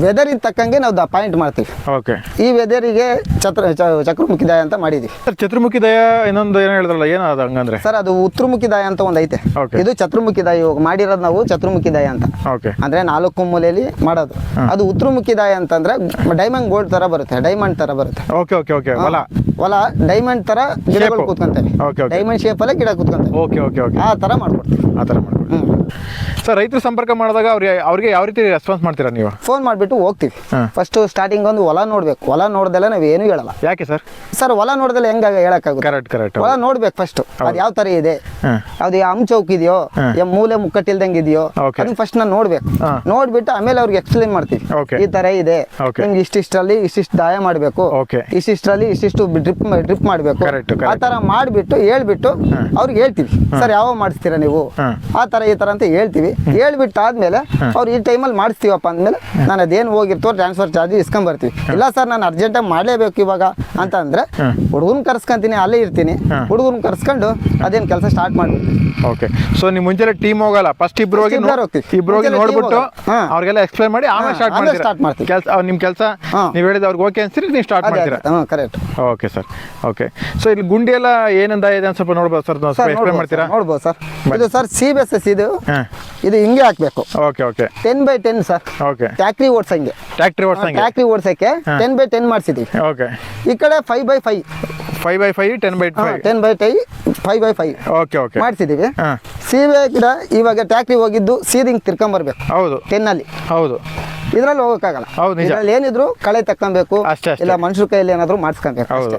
ವೆದರಿಗೆ ತಕ್ಕಂಗೆ ನಾವು ದ ಪಾಯಿಂಟ್ ಮಾಡ್ತೀವಿ. ಓಕೆ. ಈ ವೆದರಿಗೆ ಚತ್ರ ಚ- ಚಕ್ರಮುಖಿ ದಾಯ ಅಂತ ಮಾಡಿದ್ವಿ. ಸರ್ ಚತುರ್ಮುಖಿ ದಯ ಇನ್ನೊಂದು ಏನು ಹೇಳಿದ್ರಲ್ಲ ಏನು ಅದು ಹಂಗಂದ್ರೆ? ಸರ್ ಅದು ಉತ್ತರಮುಖಿ ದಾಯ ಅಂತ ಒಂದು ಐತೆ. Okay. ಇದು ಚತುರ್ಮುಖಿ ದಾಯ ಇವಾಗ ಮಾಡಿರೋದು ನಾವು ಚತುರ್ಮುಖಿ ದಾಯ ಅಂತ. ಓಕೆ. ಅಂದ್ರೆ ನಾಲ್ಕು ಮೂಲೆಯಲ್ಲಿ ಮಾಡೋದು. ಅದು ಉತ್ತರಮುಖಿ ದಾಯ ಅಂತಂದ್ರೆ ಡೈಮಂಡ್ ಗೋಲ್ಡ್ ತರ ಬರುತ್ತೆ ಡೈಮಂಡ್ ತರ ಬರುತ್ತೆ. Okay okay okay. ಹೊಲ. ಹೊಲ ಡೈಮಂಡ್ ತರ ಗಿಡಗಳು Shape. ಕೂತ್ಕೊಂತವೆ. Okay, okay. ಡೈಮಂಡ್ ಶೇಪ್ ಅಲ್ಲೇ ಗಿಡ ಕೂತ್ಕೊಂತವೆ. Okay okay okay. ಆ ತರ ಮಾಡ್ಕೊಡ್ತೀವಿ. ಆ ಥರ ಮಾಡ್ಕೊಳ್ಳಿ. ಹ್ಮ್. ಸರ್ ರೈತರು ಸಂಪರ್ಕ ಮಾಡಿದಾಗ ಅವ್ರಿಗೆ ಅವ್ರಿಗೆ ಯಾವ ರೀತಿ ರೆಸ್ಪಾನ್ಸ್ ಮಾಡ್ತೀರಾ ನೀವು? ಫೋನ್ ಮಾಡಿಬಿಟ್ಟು ಹೋಗ್ತೀವಿ. ಫಸ್ಟ್ ಸ್ಟಾರ್ಟಿಂಗ್ ಒಂದು ಹೊಲ ನೋಡ್ಬೇಕು. ಹೊಲ ನೋಡ್ದೆಲ್ಲ ನಾವು ಏನು ಹೇಳಲ್ಲ. ಯಾಕೆ ಸರ್? ಸರ್ ಹೊಲ ನೋಡ್ದೆಲ್ಲ ಹೆಂಗ ಹೇಳಕ್ಕಾಗುತ್ತೆ? ಕರೆಕ್ಟ್ ಕರೆಕ್ಟ್ ಹೊಲ ನೋಡ್ಬೇಕು ಫಸ್ಟ್ ಅದು ಯಾವ ತರ ಇದೆ? ಅದು ಯಾವ ಚೌಕ್ ಇದೆಯೋ? ಮೂಲೆ ಮುಕ್ಕಟ್ಟಿಲ್ದಂಗ್ ಇದೆಯೋ. ಅದನ್ನ ಫಸ್ಟ್ ನಾನು ನೋಡ್ಬೇಕು. ನೋಡ್ಬಿಟ್ಟು ಆಮೇಲೆ ಅವ್ರಿಗೆ ಎಕ್ಸ್ಪ್ಲೈನ್ ಮಾಡ್ತೀವಿ. ಈ ತರ ಇದೆ. ನಿಮ್ಗೆ ಇಷ್ಟಿಷ್ಟರಲ್ಲಿ ಇಷ್ಟಿಷ್ಟು ದಾಯ ಮಾಡಬೇಕು. ಇಷ್ಟಿಷ್ಟರಲ್ಲಿ ಇಷ್ಟಿಷ್ಟು ಡ್ರಿಪ್ ಡ್ರಿಪ್ ಮಾಡಬೇಕು. ಕರೆಕ್ಟ್ ಆ ತರ ಮಾಡ್ಬಿಟ್ಟು ಹೇಳ್ಬಿಟ್ಟು ಅವ್ರಿಗೆ ಹೇಳ್ತೀವಿ. ಸರ್ ಯಾವ ಮಾಡಿಸ್ತೀರಾ ನೀವು. ಆ ತರ ಈ ತರ ಅಂತ ಹೇಳ್ತೀವಿ. ಹೇಳ್ಬಿಟ್ಟಾದ್ಮೇಲೆ ಅವ್ರು ಈ ಟೈಮಲ್ಲಿ ಮಾಡಿಸ್ತೀವಪ್ಪ ಅಂದ್ಮೇಲೆ ನಾನು ಅದೇನು ಹೋಗಿರ್ತೋ ಟ್ರಾನ್ಸ್ಫರ್ ಚಾರ್ಜ್ ಇಸ್ಕೊಂಡ್ ಬರ್ತೀವಿ ಇಲ್ಲ ಸರ್ ನಾನು ಅರ್ಜೆಂಟಾಗಿ ಮಾಡಲೇಬೇಕು ಇವಾಗ ಅಂತ ಅಂದ್ರೆ ಹುಡುಗನ್ ಕರ್ಸ್ಕೊಂತೀನಿ ಅಲ್ಲೇ ಇರ್ತೀನಿ. ಹುಡುಗನ್ ಕರ್ಸ್ಕೊಂಡು ಅದೇನು ಕೆಲಸ ಸ್ಟಾರ್ಟ್ ಮಾಡ್ಬಿಡ್ತೀನಿ ಓಕೆ ಸೊ ನೀವು ಮುಂಚೆ ಟೀಮ್ ಹೋಗಲ್ಲ. ಫಸ್ಟ್ ಇಬ್ರು ಹೋಗಿ ಇಬ್ರು ಹೋಗಿ ನೋಡ್ಬಿಟ್ಟು. ಅವ್ರಿಗೆಲ್ಲ ಎಕ್ಸ್ಪ್ಲೈನ್ ಮಾಡಿ ಆಮೇಲೆ ಸ್ಟಾರ್ಟ್ ಮಾಡ್ತೀರಾ? ಮಾಡ್ತೀವಿ. ಕೆಲಸ ನಿಮ್ಮ ಕೆಲಸ. ನೀವು ಹೇಳಿದ ಅವ್ರಿಗೆ ಓಕೆ ಅನ್ಸಿರಿ ನೀವು ಸ್ಟಾರ್ಟ್ ಮಾಡ್ತೀರಾ? ಹಾಂ correct okay sir okay so ಇಲ್ಲಿ ಗುಂಡಿ ಎಲ್ಲ ಏನಂದ ಇದೆ ಅಂತ ಸ್ವಲ್ಪ ನೋಡ್ಬೋದು ಸರ್? ಎಕ್ಸ್ಪ್ಲೈನ್ ಮಾಡ್ತೀರಾ? ನೋಡ್ಬೋದು ಸರ್. ಇದು ಸರ್ ಸಿ ಎಸ್ ಇದು. ಇದು ಹಿಂಗೆ ಹಾಕ್ಬೇಕು. Okay okay ten by ten sir. Okay ಟ್ಯಾಕ್ಟ್ರಿ ಓಡ್ಸಂಗೆ. ಟ್ಯಾಕ್ಟ್ರಿ ಓಡ್ಸಂಗೆ. ಟ್ಯಾಕ್ಟ್ರಿ ಓಡ್ಸಕ್ಕೆ ಟೆನ್ ಬೈ ಟೆನ್ ಮಾಡಿಸಿದೀವಿ. ಓಕೆ ಈ ಕಡೆ five by five five by five ten by ten by tie five by five okay okay ಮಾಡಿಸಿದೀವಿ. ಸೀಬೆ ಗಿಡ ಇವಾಗ ಟ್ಯಾಕ್ಟ್ರಿ ಹೋಗಿದ್ದು ಸೀದಿಂಗ್ ತಿರ್ಕೊಂಬರ್ಬೇಕು. ಹೌದು. ಟೆನ್ನಲ್ಲಿ ಹೌದು. ಇದ್ರಲ್ಲಿ ಹೋಗೋಕ್ಕಾಗಲ್ಲ. ಇದ್ರಲ್ಲಿ ಏನಿದ್ರು ಕಳೆ ತಕ್ಕೊಬೇಕು. ಇಲ್ಲ ಮನುಷ್ಯರ ಕೈಯಲ್ಲಿ ಏನಾದ್ರು ಮಾಡಿಸ್ಕೊಬೇಕು ಹೌದು.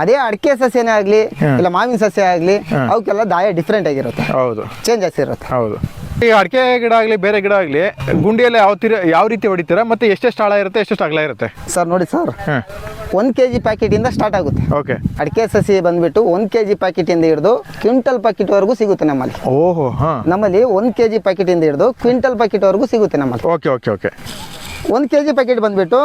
ಅದೇ ಅಡಿಕೆ ಸಸ್ಯನೇ ಆಗ್ಲಿ ಇಲ್ಲ ಮಾವಿನ ಸಸ್ಯ ಆಗ್ಲಿ. ಅವಕ್ಕೆಲ್ಲ ದಾಯ ಡಿಫ್ರೆಂಟ್ ಆಗಿರುತ್ತೆ. ಹೌದು. ಚೇಂಜಸ್ ಇರುತ್ತೆ. ಹೌದು. ಈಗ ಅಡಿಕೆ ಗಿಡ ಆಗಲಿ ಬೇರೆ ಗಿಡ ಆಗಲಿ ಗುಂಡಿಯಲ್ಲಿ ಯಾವ ತೀರ ಯಾವ ರೀತಿ ಹೊಡಿತೀರಾ? ಮತ್ತೆ ಎಷ್ಟೆಷ್ಟು ಆಳ ಇರುತ್ತೆ ಎಷ್ಟೆಷ್ಟು ಅಗಲ ಇರುತ್ತೆ? ಸರ್ ನೋಡಿ ಸರ್. ಒಂದ್ ಒಂದು ಕೆ ಜಿ ಪ್ಯಾಕೆಟಿಂದ ಸ್ಟಾರ್ಟ್ ಆಗುತ್ತೆ. ಓಕೆ. ಅಡಿಕೆ ಸಸಿ ಬಂದ್ಬಿಟ್ಟು ಒಂದು ಕೆ ಜಿ ಪ್ಯಾಕೆಟಿಂದ ಹಿಡಿದು ಕ್ವಿಂಟಲ್ ಪ್ಯಾಕೆಟ್ವರೆಗೂ ಸಿಗುತ್ತೆ ನಮ್ಮಲ್ಲಿ. ಓಹೋ ಹಾಂ. ನಮ್ಮಲ್ಲಿ ಒಂದು ಕೆ ಜಿ ಪ್ಯಾಕೆಟಿಂದ ಹಿಡಿದು ಕ್ವಿಂಟಲ್ ಪ್ಯಾಕೆಟ್ವರೆಗೂ ಸಿಗುತ್ತೆ ನಮ್ಮಲ್ಲಿ. Okay okay okay. ಒಂದು ಕೆ ಜಿ ಪ್ಯಾಕೆಟ್ ಬಂದ್ಬಿಟ್ಟು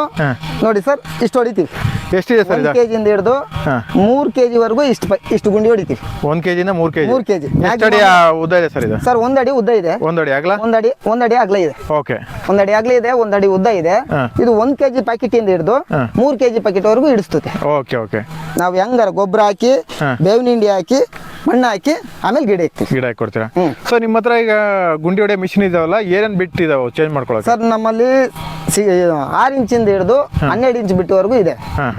ನೋಡಿ ಸರ್ ಇಷ್ಟು ಹೊಡಿತೀವಿ. ಎಷ್ಟಿದೆ ಸರ್ ಇದು? ಕೆ ಜಿಯಿಂದ ಹಿಡಿದು ಹಾ. ಮೂರು ಕೆ ಜಿವರೆಗೂ ಇಷ್ಟು ಪ- ಇಷ್ಟು ಗುಂಡಿ ಹೊಡಿತೀವಿ. ಒಂದು ಕೆ ಜಿನ ಮೂರು ಕೆ ಜಿ ಮೂರು kg. ಎಷ್ಟು ಅಡಿ ಆ ಉದ್ದ ಇದೆ ಸರ್ ಇದು? ಸರ್ ಒಂದಡಿ ಉದ್ದ ಇದೆ. ಒಂದಡಿ ಅಡಿ ಆಗಲ ಒಂದಡಿ ಒಂದಡಿ ಅಗಲ ಇದೆ. ಓಕೆ. ಒಂದಡಿ ಅಗಲ ಇದೆ ಒಂದಡಿ ಉದ್ದ ಇದೆ. ಹಾ. ಇದು ಒಂದ್ ಕೆಜಿ ಪ್ಯಾಕೆಟಿಂದ ಹಿಡಿದು ಹಾ. ಮೂರು ಕೆ ಜಿ ಪ್ಯಾಕೆಟ್ವರೆಗೂ ಹಿಡಿಸ್ತದೆ ಓಕೆ ಓಕೆ. ನಾವು ಹೆಂಗಾರ ಗೊಬ್ಬರ ಹಾಕಿ ಹಾ. ಬೇವಿನ ಹಿಂಡಿ ಹಾಕಿ ಮಣ್ಣು ಹಾಕಿ ಆಮೇಲೆ ಗಿಡ ಇಕ್ತೀವಿ ಗಿಡ ಹಾಕಿ ಕೊಡ್ತೀರಾ ಹ್ಮ್. ಸೊ ನಿಮ್ಮ ಹತ್ರ ಈಗ ಗುಂಡಿ ಹೊಡೆ ಮಿಷಿನ್ ಇದಾವಲ್ಲ ಏನೇನು ಬಿಟ್ಟಿದಾವೆ ಚೇಂಜ್ ಮಾಡ್ಕೊಳಕ್ಕೆ? ಸರ್ ನಮ್ಮಲ್ಲಿ ಸಿ ಆರು ಇಂಚಿಂದ ಹಿಡಿದು ಹನ್ನೆರಡು ಇಂಚ್ ಬಿಟ್ಟವರೆಗೂ ಇದೆ. ಹಾಂ.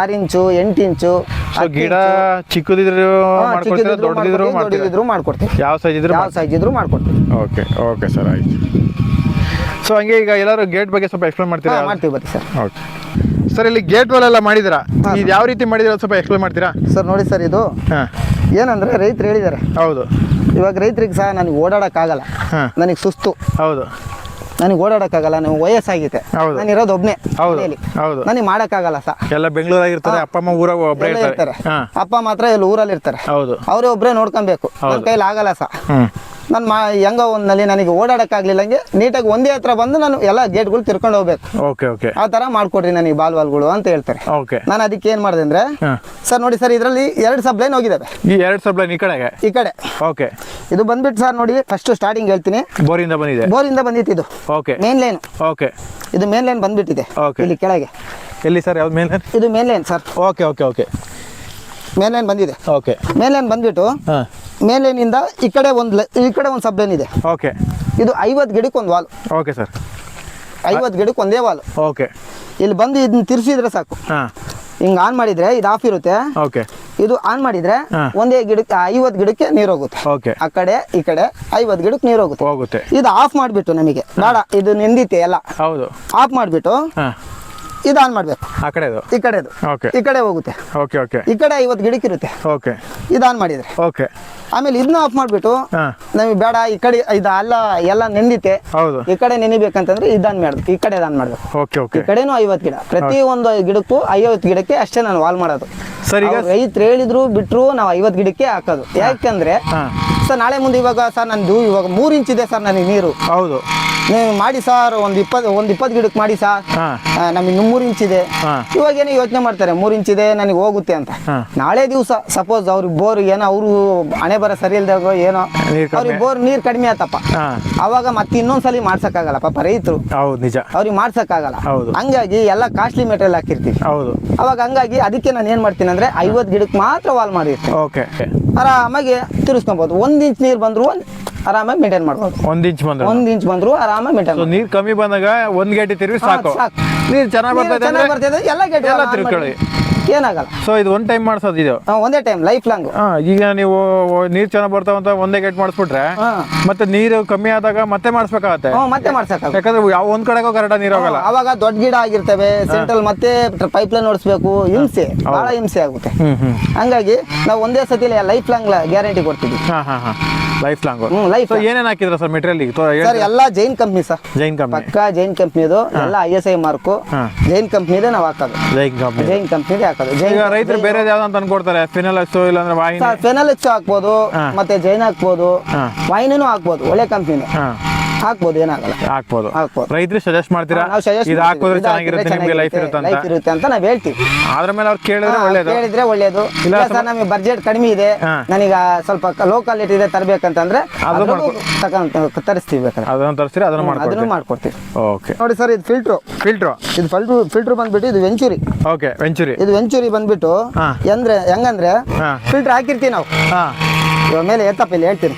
ಆರು ಇಂಚು ಎಂಟು ಇಂಚು ಸೊ ಗಿಡ ಚಿಕ್ಕದಿದ್ರು ಮಾಡ್ಕೊಡ್ತೀರಾ ದೊಡ್ಡದಿದ್ರು ದೊಡ್ಡದಿದ್ರು ಮಾಡ್ಕೊಡ್ತೀವಿ. ಯಾವ ಸೈಜ್ ಇದ್ರು ಯಾವ ಸೈಜ್ ಇದ್ರು ಮಾಡ್ಕೊಡ್ತೀವಿ. ಓಕೆ ಓಕೆ ಸರ್ ಆಯ್ತು. ಸೊ ಹಂಗೆ ಈಗ ಎಲ್ಲರೂ ಗೇಟ್ ಬಗ್ಗೆ ಸ್ವಲ್ಪ ಎಕ್ಸ್ಪ್ಲೇನ್ ಮಾಡ್ತೀರಾ? ಮಾಡ್ತೀವಿ ಬರ್ರಿ ಸರ್ ಓಕೆ ಸರ್ ಇಲ್ಲಿ ಗೇಟ್ ವಾಲ್ ಎಲ್ಲ ಮಾಡಿದಿರಾ ಇದು ಯಾವ ರೀತಿ ಮಾಡಿದಿರ ಸ್ವಲ್ಪ ಎಕ್ಸ್ಪ್ಲೇನ್ ಮಾಡ್ತೀರಾ? ಸರ್ ನೋಡಿ ಸರ್ ಇದು ಏನಂದ್ರೆ ರೈತರು ಹೇಳಿದ್ದಾರೆ ಹೌದು. ಇವಾಗ ರೈತರಿಗೆ ಸಹ ನನಗೆ ಓಡಾಡಕ್ಕಾಗಲ್ಲ. ನನಗೆ ಸುಸ್ತು. ಹೌದು. ನನಗೆ ಓಡಾಡಕ್ಕಾಗಲ್ಲ ನೀವು ವಯಸ್ಸಾಗಿದೆ ಹೌದು. ನಾನು ಇರೋದು ಒಬ್ನೇ ಹೌದು, ಹೌದು. ನನಗೆ ಮಾಡೋಕ್ಕಾಗಲ್ಲ ಸಹ ಎಲ್ಲ ಬೆಂಗಳೂರಾಗಿರ್ತಾರೆ ಅಪ್ಪ ಅಮ್ಮ ಊರಾಗ ಒಬ್ಬರೇ ಇರ್ತಾರೆ. ಅಪ್ಪ ಮಾತ್ರ ಇಲ್ಲಿ ಊರಲ್ಲಿ ಇರ್ತಾರೆ ಹೌದು. ಅವರೇ ಒಬ್ಬರೇ ನೋಡ್ಕೊಬೇಕು. ಹೌದು. ಕೈಲಿ ಆಗಲ್ಲ ಸಹ ಹ್ಞೂ ನಾನು ಮಾ ಹೆಂಗೋ ಒಂದಲ್ಲಿ ನನಗೆ ಓಡಾಡಕ್ಕಾಗ್ಲಿಲ್ಲಂಗೆ ನೀಟಾಗಿ ಒಂದೇ ಹತ್ರ ಬಂದು ನಾನು ಎಲ್ಲ ಗೇಟ್ಗಳು ತಿರ್ಕೊಂಡು ಹೋಗ್ಬೇಕು. Okay okay. ಆ ಥರ ಮಾಡಿಕೊಡ್ರಿ ನನಗೆ ಬಾಲ್ ಬಾಲ್ಗಳು ಅಂತ ಹೇಳ್ತಾರೆ. ಓಕೆ. ನಾನು ಅದಕ್ಕೆ ಏನು ಮಾಡಿದೆ ಅಂದರೆ ಸರ್ ನೋಡಿ ಸರ್ ಇದರಲ್ಲಿ ಎರಡು ಸಬ್ ಲೈನ್ ಹೋಗಿದ್ದಾವೆ ಈ ಎರಡು ಸಬ್ ಲೈನ್ ಈ ಕಡೆಗೆ? ಈ ಕಡೆ. ಓಕೆ. ಇದು ಬಂದ್ಬಿಟ್ಟು ಸರ್ ನೋಡಿ ಫಸ್ಟ್ ಸ್ಟಾರ್ಟಿಂಗ್ ಹೇಳ್ತೀನಿ. ಬೋರಿಂದ ಬಂದಿದೆ? ಬೋರಿಂದ ಬಂದಿತ್ತು ಇದು. ಓಕೆ. Main line. ಓಕೆ. ಇದು ಮೇನ್ ಲೈನ್ ಬಂದ್ಬಿಟ್ಟಿದೆ. ಓಕೆ. ಇಲ್ಲಿ ಕೆಳಗೆ. ಎಲ್ಲಿ ಸರ್ ಯಾವ್ದು ಲೈನ್? ಇದು main line sir. Okay okay okay. ಮೇಲೇನ್ ಬಂದಿದೆ. ಓಕೆ ಮೇಲೇನ್ ಬಂದ್ಬಿಟ್ಟು ಮೇಲೇನಿಂದ ಈ ಕಡೆ ಒಂದು ಈ ಕಡೆ ಒಂದು ಸಬ್ಲೇನ್ ಇದೆ. ಓಕೆ ಇದು ಐವತ್ತು ಗಿಡಕ್ಕೆ ಒಂದು ವಾಲ್ ಓಕೆ ಸರ್ ಐವತ್ತು ಗಿಡಕ್ಕೆ ಒಂದೇ ವಾಲ್ ಓಕೆ ಇಲ್ಲಿ ಬಂದು ಇದನ್ನ ತಿರ್ಸಿದ್ರೆ ಸಾಕು. ಹಿಂಗೆ ಆನ್ ಮಾಡಿದ್ರೆ ಇದು ಆಫ್ ಇರುತ್ತೆ. ಓಕೆ ಇದು ಆನ್ ಮಾಡಿದ್ರೆ ಒಂದೇ ಗಿಡಕ್ಕೆ ಐವತ್ತು ಗಿಡಕ್ಕೆ ನೀರು ಹೋಗುತ್ತೆ. ಓಕೆ ಆ ಕಡೆ ಈ ಕಡೆ ಐವತ್ತು ಗಿಡಕ್ಕೆ ನೀರು ಹೋಗುತ್ತೆ. ಹೋಗುತ್ತೆ. ಇದು ಆಫ್ ಮಾಡಿಬಿಟ್ಟು ನಮಗೆ. ಬೇಡ ಇದು ನಿಂದಿತ್ತೆ ಎಲ್ಲ. ಹೌದು. ಆಫ್ ಮಾಡಿಬಿಟ್ಟು ಇದು ಆನ್ ಮಾಡಬೇಕು. ಆ ಕಡೆದು? ಈ ಕಡೆದು. ಓಕೆ ಈ ಕಡೆ ಹೋಗುತ್ತೆ. ಓಕೆ ಓಕೆ ಈ ಕಡೆ ಇವತ್ತು ಗಿಡಕ್ಕಿರುತ್ತೆ ಓಕೆ ಇದು ಆನ್ ಮಾಡಿದ್ರೆ. ಓಕೆ ಆಮೇಲೆ ಇದನ್ನ ಆಫ್ ಮಾಡ್ಬಿಟ್ಟು ನಮಗೆ ಬೇಡ ಈ ಕಡೆ ಇದು ಅಲ್ಲ ಎಲ್ಲ ನೆಂದಿತ್ತೆ. ಹೌದು. ಈ ಕಡೆ ನೆನಿಬೇಕಂತಂದ್ರೆ ಇದನ್ ಮಾಡ್ಬೇಕು ಈ ಕಡೆ ದಾನ್ ಮಾಡ್ಬೇಕು. ಓಕೆ ಈ ಕಡೆನೂ ಐವತ್ತು ಗಿಡ. ಪ್ರತಿ ಒಂದು ಗಿಡಕ್ಕೂ ಐವತ್ತು ಗಿಡಕ್ಕೆ ಅಷ್ಟೇ ನಾನು ವಾಲ್ ಮಾಡೋದು. ಸರ್ ಈಗ ರೈತರು ಹೇಳಿದ್ರು ಬಿಟ್ರು ನಾವು ಐವತ್ತು ಗಿಡಕ್ಕೆ ಹಾಕೋದು. ಯಾಕಂದ್ರೆ ಸರ್ ನಾಳೆ ಮುಂದೆ ಇವಾಗ ಸರ್ ನಂದು ಇವಾಗ ಮೂರು ಇಂಚ್ ಇದೆ ಸರ್ ನನಗೆ ನೀರು. ಹೌದು. ನೀವು ಮಾಡಿ ಸರ್ ಒಂದು ಇಪ್ಪತ್ತು ಒಂದು ಇಪ್ಪತ್ತು ಗಿಡಕ್ಕೆ ಮಾಡಿ ಸರ್. ನಮಗೆ ಇನ್ನು ಮೂರು ಇಂಚ್ ಇದೆ. ಇವಾಗ ಏನೋ ಯೋಚನೆ ಮಾಡ್ತಾರೆ ಮೂರು ಇಂಚ್ ಇದೆ ನನಗೆ ಹೋಗುತ್ತೆ ಅಂತ. ನಾಳೆ ದಿವಸ ಸಪೋಸ್ ಅವ್ರಿಗೆ ಬೋರ್ ಏನೋ ಅವರು ಹಣೆ ಬರ ಸರಿ ಇಲ್ದಾಗ ಏನೋ. ನೀರ್ ಕಮ್ಮಿ. ಅವ್ರಿಗೆ ಬೋರ್ ನೀರ್ ಕಡಿಮೆ ಆತಪ್ಪ. ಹಾಂ. ಅವಾಗ ಮತ್ತೆ ಇನ್ನೊಂದ್ಸಲಿ ಮಾಡ್ಸಕ್ಕಾಗಲ್ಲ ಪಾಪ ರೈತರು ಹೌದು ನಿಜ. ಅವ್ರಿಗೆ ಮಾಡ್ಸಕ್ಕಾಗಲ್ಲ. ಹೌದು. ಹಂಗಾಗಿ ಎಲ್ಲ ಕಾಸ್ಟ್ಲಿ ಮೆಟೀರಿಯಲ್ ಹಾಕಿರ್ತೀವಿ. ಹೌದು. ಅವಾಗ ಹಂಗಾಗಿ ಅದಕ್ಕೆ ನಾನು ಏನ್ ಮಾಡ್ತೀನಿ ಅಂದ್ರೆ ಐವತ್ ಗಿಡಕ್ಕೆ ಮಾತ್ರ ವಾಲ್ ಮಾಡಿರ್ತೀನಿ ಓಕೆ. ಆರಾಮಾಗಿ ತಿರ್ಸ್ಕೊಬಹುದು ಒಂದ್ ಇಂಚ್ ನೀರ್ ಬಂದ್ರು ಒಂದ್ ಆರಾಮಾಗಿ ಮೇಂಟೈನ್ ಮಾಡ್ಬೋದು. ಒಂದ್ ಇಂಚ್ ಬಂದ್ರು? ಒಂದ್ ಇಂಚ್ ಬಂದ್ರು ಆರಾಮಾಗಿ ಮೇಂಟೈನ್ ನೀರ್ ನೀರು ಕಮ್ಮಿ ಬಂದಾಗ ಒಂದ್ ಗೇಟಿ ತಿರುಗಿ ಸಾಕು. ನೀರ್ ನೀರು ಚೆನ್ನಾಗಿ ಬರ್ತದೆ ಚೆನ್ನಾಗಿ ಬರ್ತಿದೆ ಎಲ್ಲ ಗೇಟ್ ಎಲ್ಲ ತಿರ್ಕೊಳ್ಳಿ. ಏನಾಗಲ್ಲ. ಸೊ ಇದು ಒನ್ ಟೈಮ್ ಮಾಡಿಸೋದು ಇದು? ಹಾ, ಒಂದೇ ಟೈಮ್ ಲೈಫ್ ಲಾಂಗ್ ಹಾ ಈಗ ನೀವು ನೀರು ಚೆನ್ನಾಗಿ ಬರ್ತಾವಂತ ಒಂದೇ ಗೇಟ್ ಮಾಡಿಸ್ಬಿಟ್ರೆ ಹಾ. ಮತ್ತೆ ನೀರು ಕಮ್ಮಿ ಆದಾಗ ಮತ್ತೆ ಮಾಡಿಸ್ಬೇಕಾಗತ್ತೆ? ಹ್ಞೂ ಮತ್ತೆ ಮಾಡ್ಸಕ್ಕಾಗಲ್ಲ ಯಾಕಂದ್ರೆ ಯಾವ ಒಂದ್ ಕಡೆಗೂ ಕರೆಕ್ಟ್ ನೀರು ಹೋಗಲ್ಲ. ಅವಾಗ ದೊಡ್ಡ ಗಿಡ ಆಗಿರ್ತವೆ ಸೆಂಟ್ರಲ್ ಮತ್ತೆ ಪೈಪ್ ಲೈನ್ ಓಡಿಸ್ಬೇಕು ಹಿಂಸೆ ಬಹಳ ಹಿಂಸೆ ಆಗುತ್ತೆ. ಹ್ಮ್ ಹ್ಮ್. ಹಂಗಾಗಿ ನಾವು ಒಂದೇ ಸತಿ ಲೈಫ್ ಲಾಂಗ್ ಗ್ಯಾರಂಟಿ ಕೊಡ್ತೀವಿ. ಹಾ ಹಾ ಹಾ. ಲೈಫ್ ಲಾಂಗ್ ಹ್ಮ್ ಲೈಫ್ ಸೊ ಏನೇನ್ ಹಾಕಿದ್ರ ಸರ್ ಮೆಟೀರಿಯಲ್ ಸರ್ ಎಲ್ಲ Jain company sir Jain company ಪಕ್ಕ ಜೈನ್ ಕಂಪ್ನಿದು ಎಲ್ಲ ಐ ಎಸ್ ಐ ಮಾರ್ಕು ಹಾ. ಜೈನ್ ಕಂಪ್ನಿದೆ ನಾವು ಹಾಕೋದು. ಜೈನ್ ಕಂಪ್ನಿ ಜೈನ್ ಕಂಪ್ನಿದೇ ಹಾಕೋದು. ಈಗ ರೈತರು ಬೇರೆ ಯಾವ್ದು ಅನ್ಕೊಡ್ತಾರೆ. ಫಿನಲ್ ಹಚ್ಚು ಇಲ್ಲಾಂದ್ರೆ ವಾಹಿನಿ ಸರ್ ಫೆನಲಿಕ್ಸ್ ಹಾಕ್ಬೋದು ಮತ್ತೆ ಜೈನ್ ಹಾಕ್ಬೋದು ವೈನ್ ವೈನೂ ಹಾಕ್ಬೋದು ಒಳ್ಳೆ ಕಂಪ್ನಿನೇ ಹಾಕ್ಬೋದು ಏನಾಗಲ್ಲ. ಹಾಕ್ಬೋದು. ಹಾಕ್ಬೋದು. ರೈತರು ಸಜೆಸ್ಟ್ ಮಾಡ್ತೀರಾ? ನಾವು suggest ಇದು ಮಾಡ್ತೀವಿ. ಹಾಕೋದ್ರೆ ಇದು ಚೆನ್ನಾಗಿರುತ್ತೆ ನಿಮ್ಗೆ ಲೈಫ್ ಇರುತ್ತೆ ಲೈಫ್ ಅಂತ ಇರುತ್ತೆ ಅಂತ ನಾವು ಹೇಳ್ತೀವಿ. ಅದ್ರ ಮೇಲೆ ಅವ್ರು ಕೇಳಿದ್ರೆ ಒಳ್ಳೇದು. ಕೇಳಿದ್ರೆ ಒಳ್ಳೇದು. ಇಲ್ಲ ಇಲ್ಲ ಸರ್ ನಮಗೆ ಬಜೆಟ್ ಕಡಿಮೆ ಇದೆ. ಹಾ. ಸ್ವಲ್ಪ ಸ್ವಲ್ಪ ಲೋಕಾಲಿಟಿ ಇದೆ ತರಬೇಕಂತಂದ್ರೆ ಅದು ಅದ್ರಾಗೂ ತಗೊಂಡ್ ತರಿಸ್ತೀವಿ ಬೇಕಾದ್ರೆ. ಅದನ್ನ ತರಿಸ್ತೀರಿ? ಅದನ್ನ ಅದನ್ನು ಮಾಡ್ಕೊಡ್ತೀವಿ. ಮಾಡ್ಕೊಡ್ತೀವಿ ಓಕೆ ನೋಡಿ ಸರ್ ಇದು ಫಿಲ್ಟ್ರು ಫಿಲ್ಟ್ರು ಇದು ಫಿಲ್ಟ್ರು ಫಿಲ್ಟ್ರ್ ಬಂದ್ಬಿಟ್ಟು ಇದು ವೆಂಚುರಿ ಓಕೆ ವೆಂಚುರಿ ಇದು ವೆಂಚುರಿ ಬಂದ್ಬಿಟ್ಟು ಹಾ. ಅಂದ್ರೆ ಹೆಂಗಂದ್ರೆ ಹಾ. ಫಿಲ್ಟರ್ ಹಾಕಿರ್ತೀವಿ ನಾವು. ಹಾ. ಮೇಲೆ ಎತ್ತಪ್ಪ ಇಲ್ಲಿ ಹೇಳ್ತೀನಿ.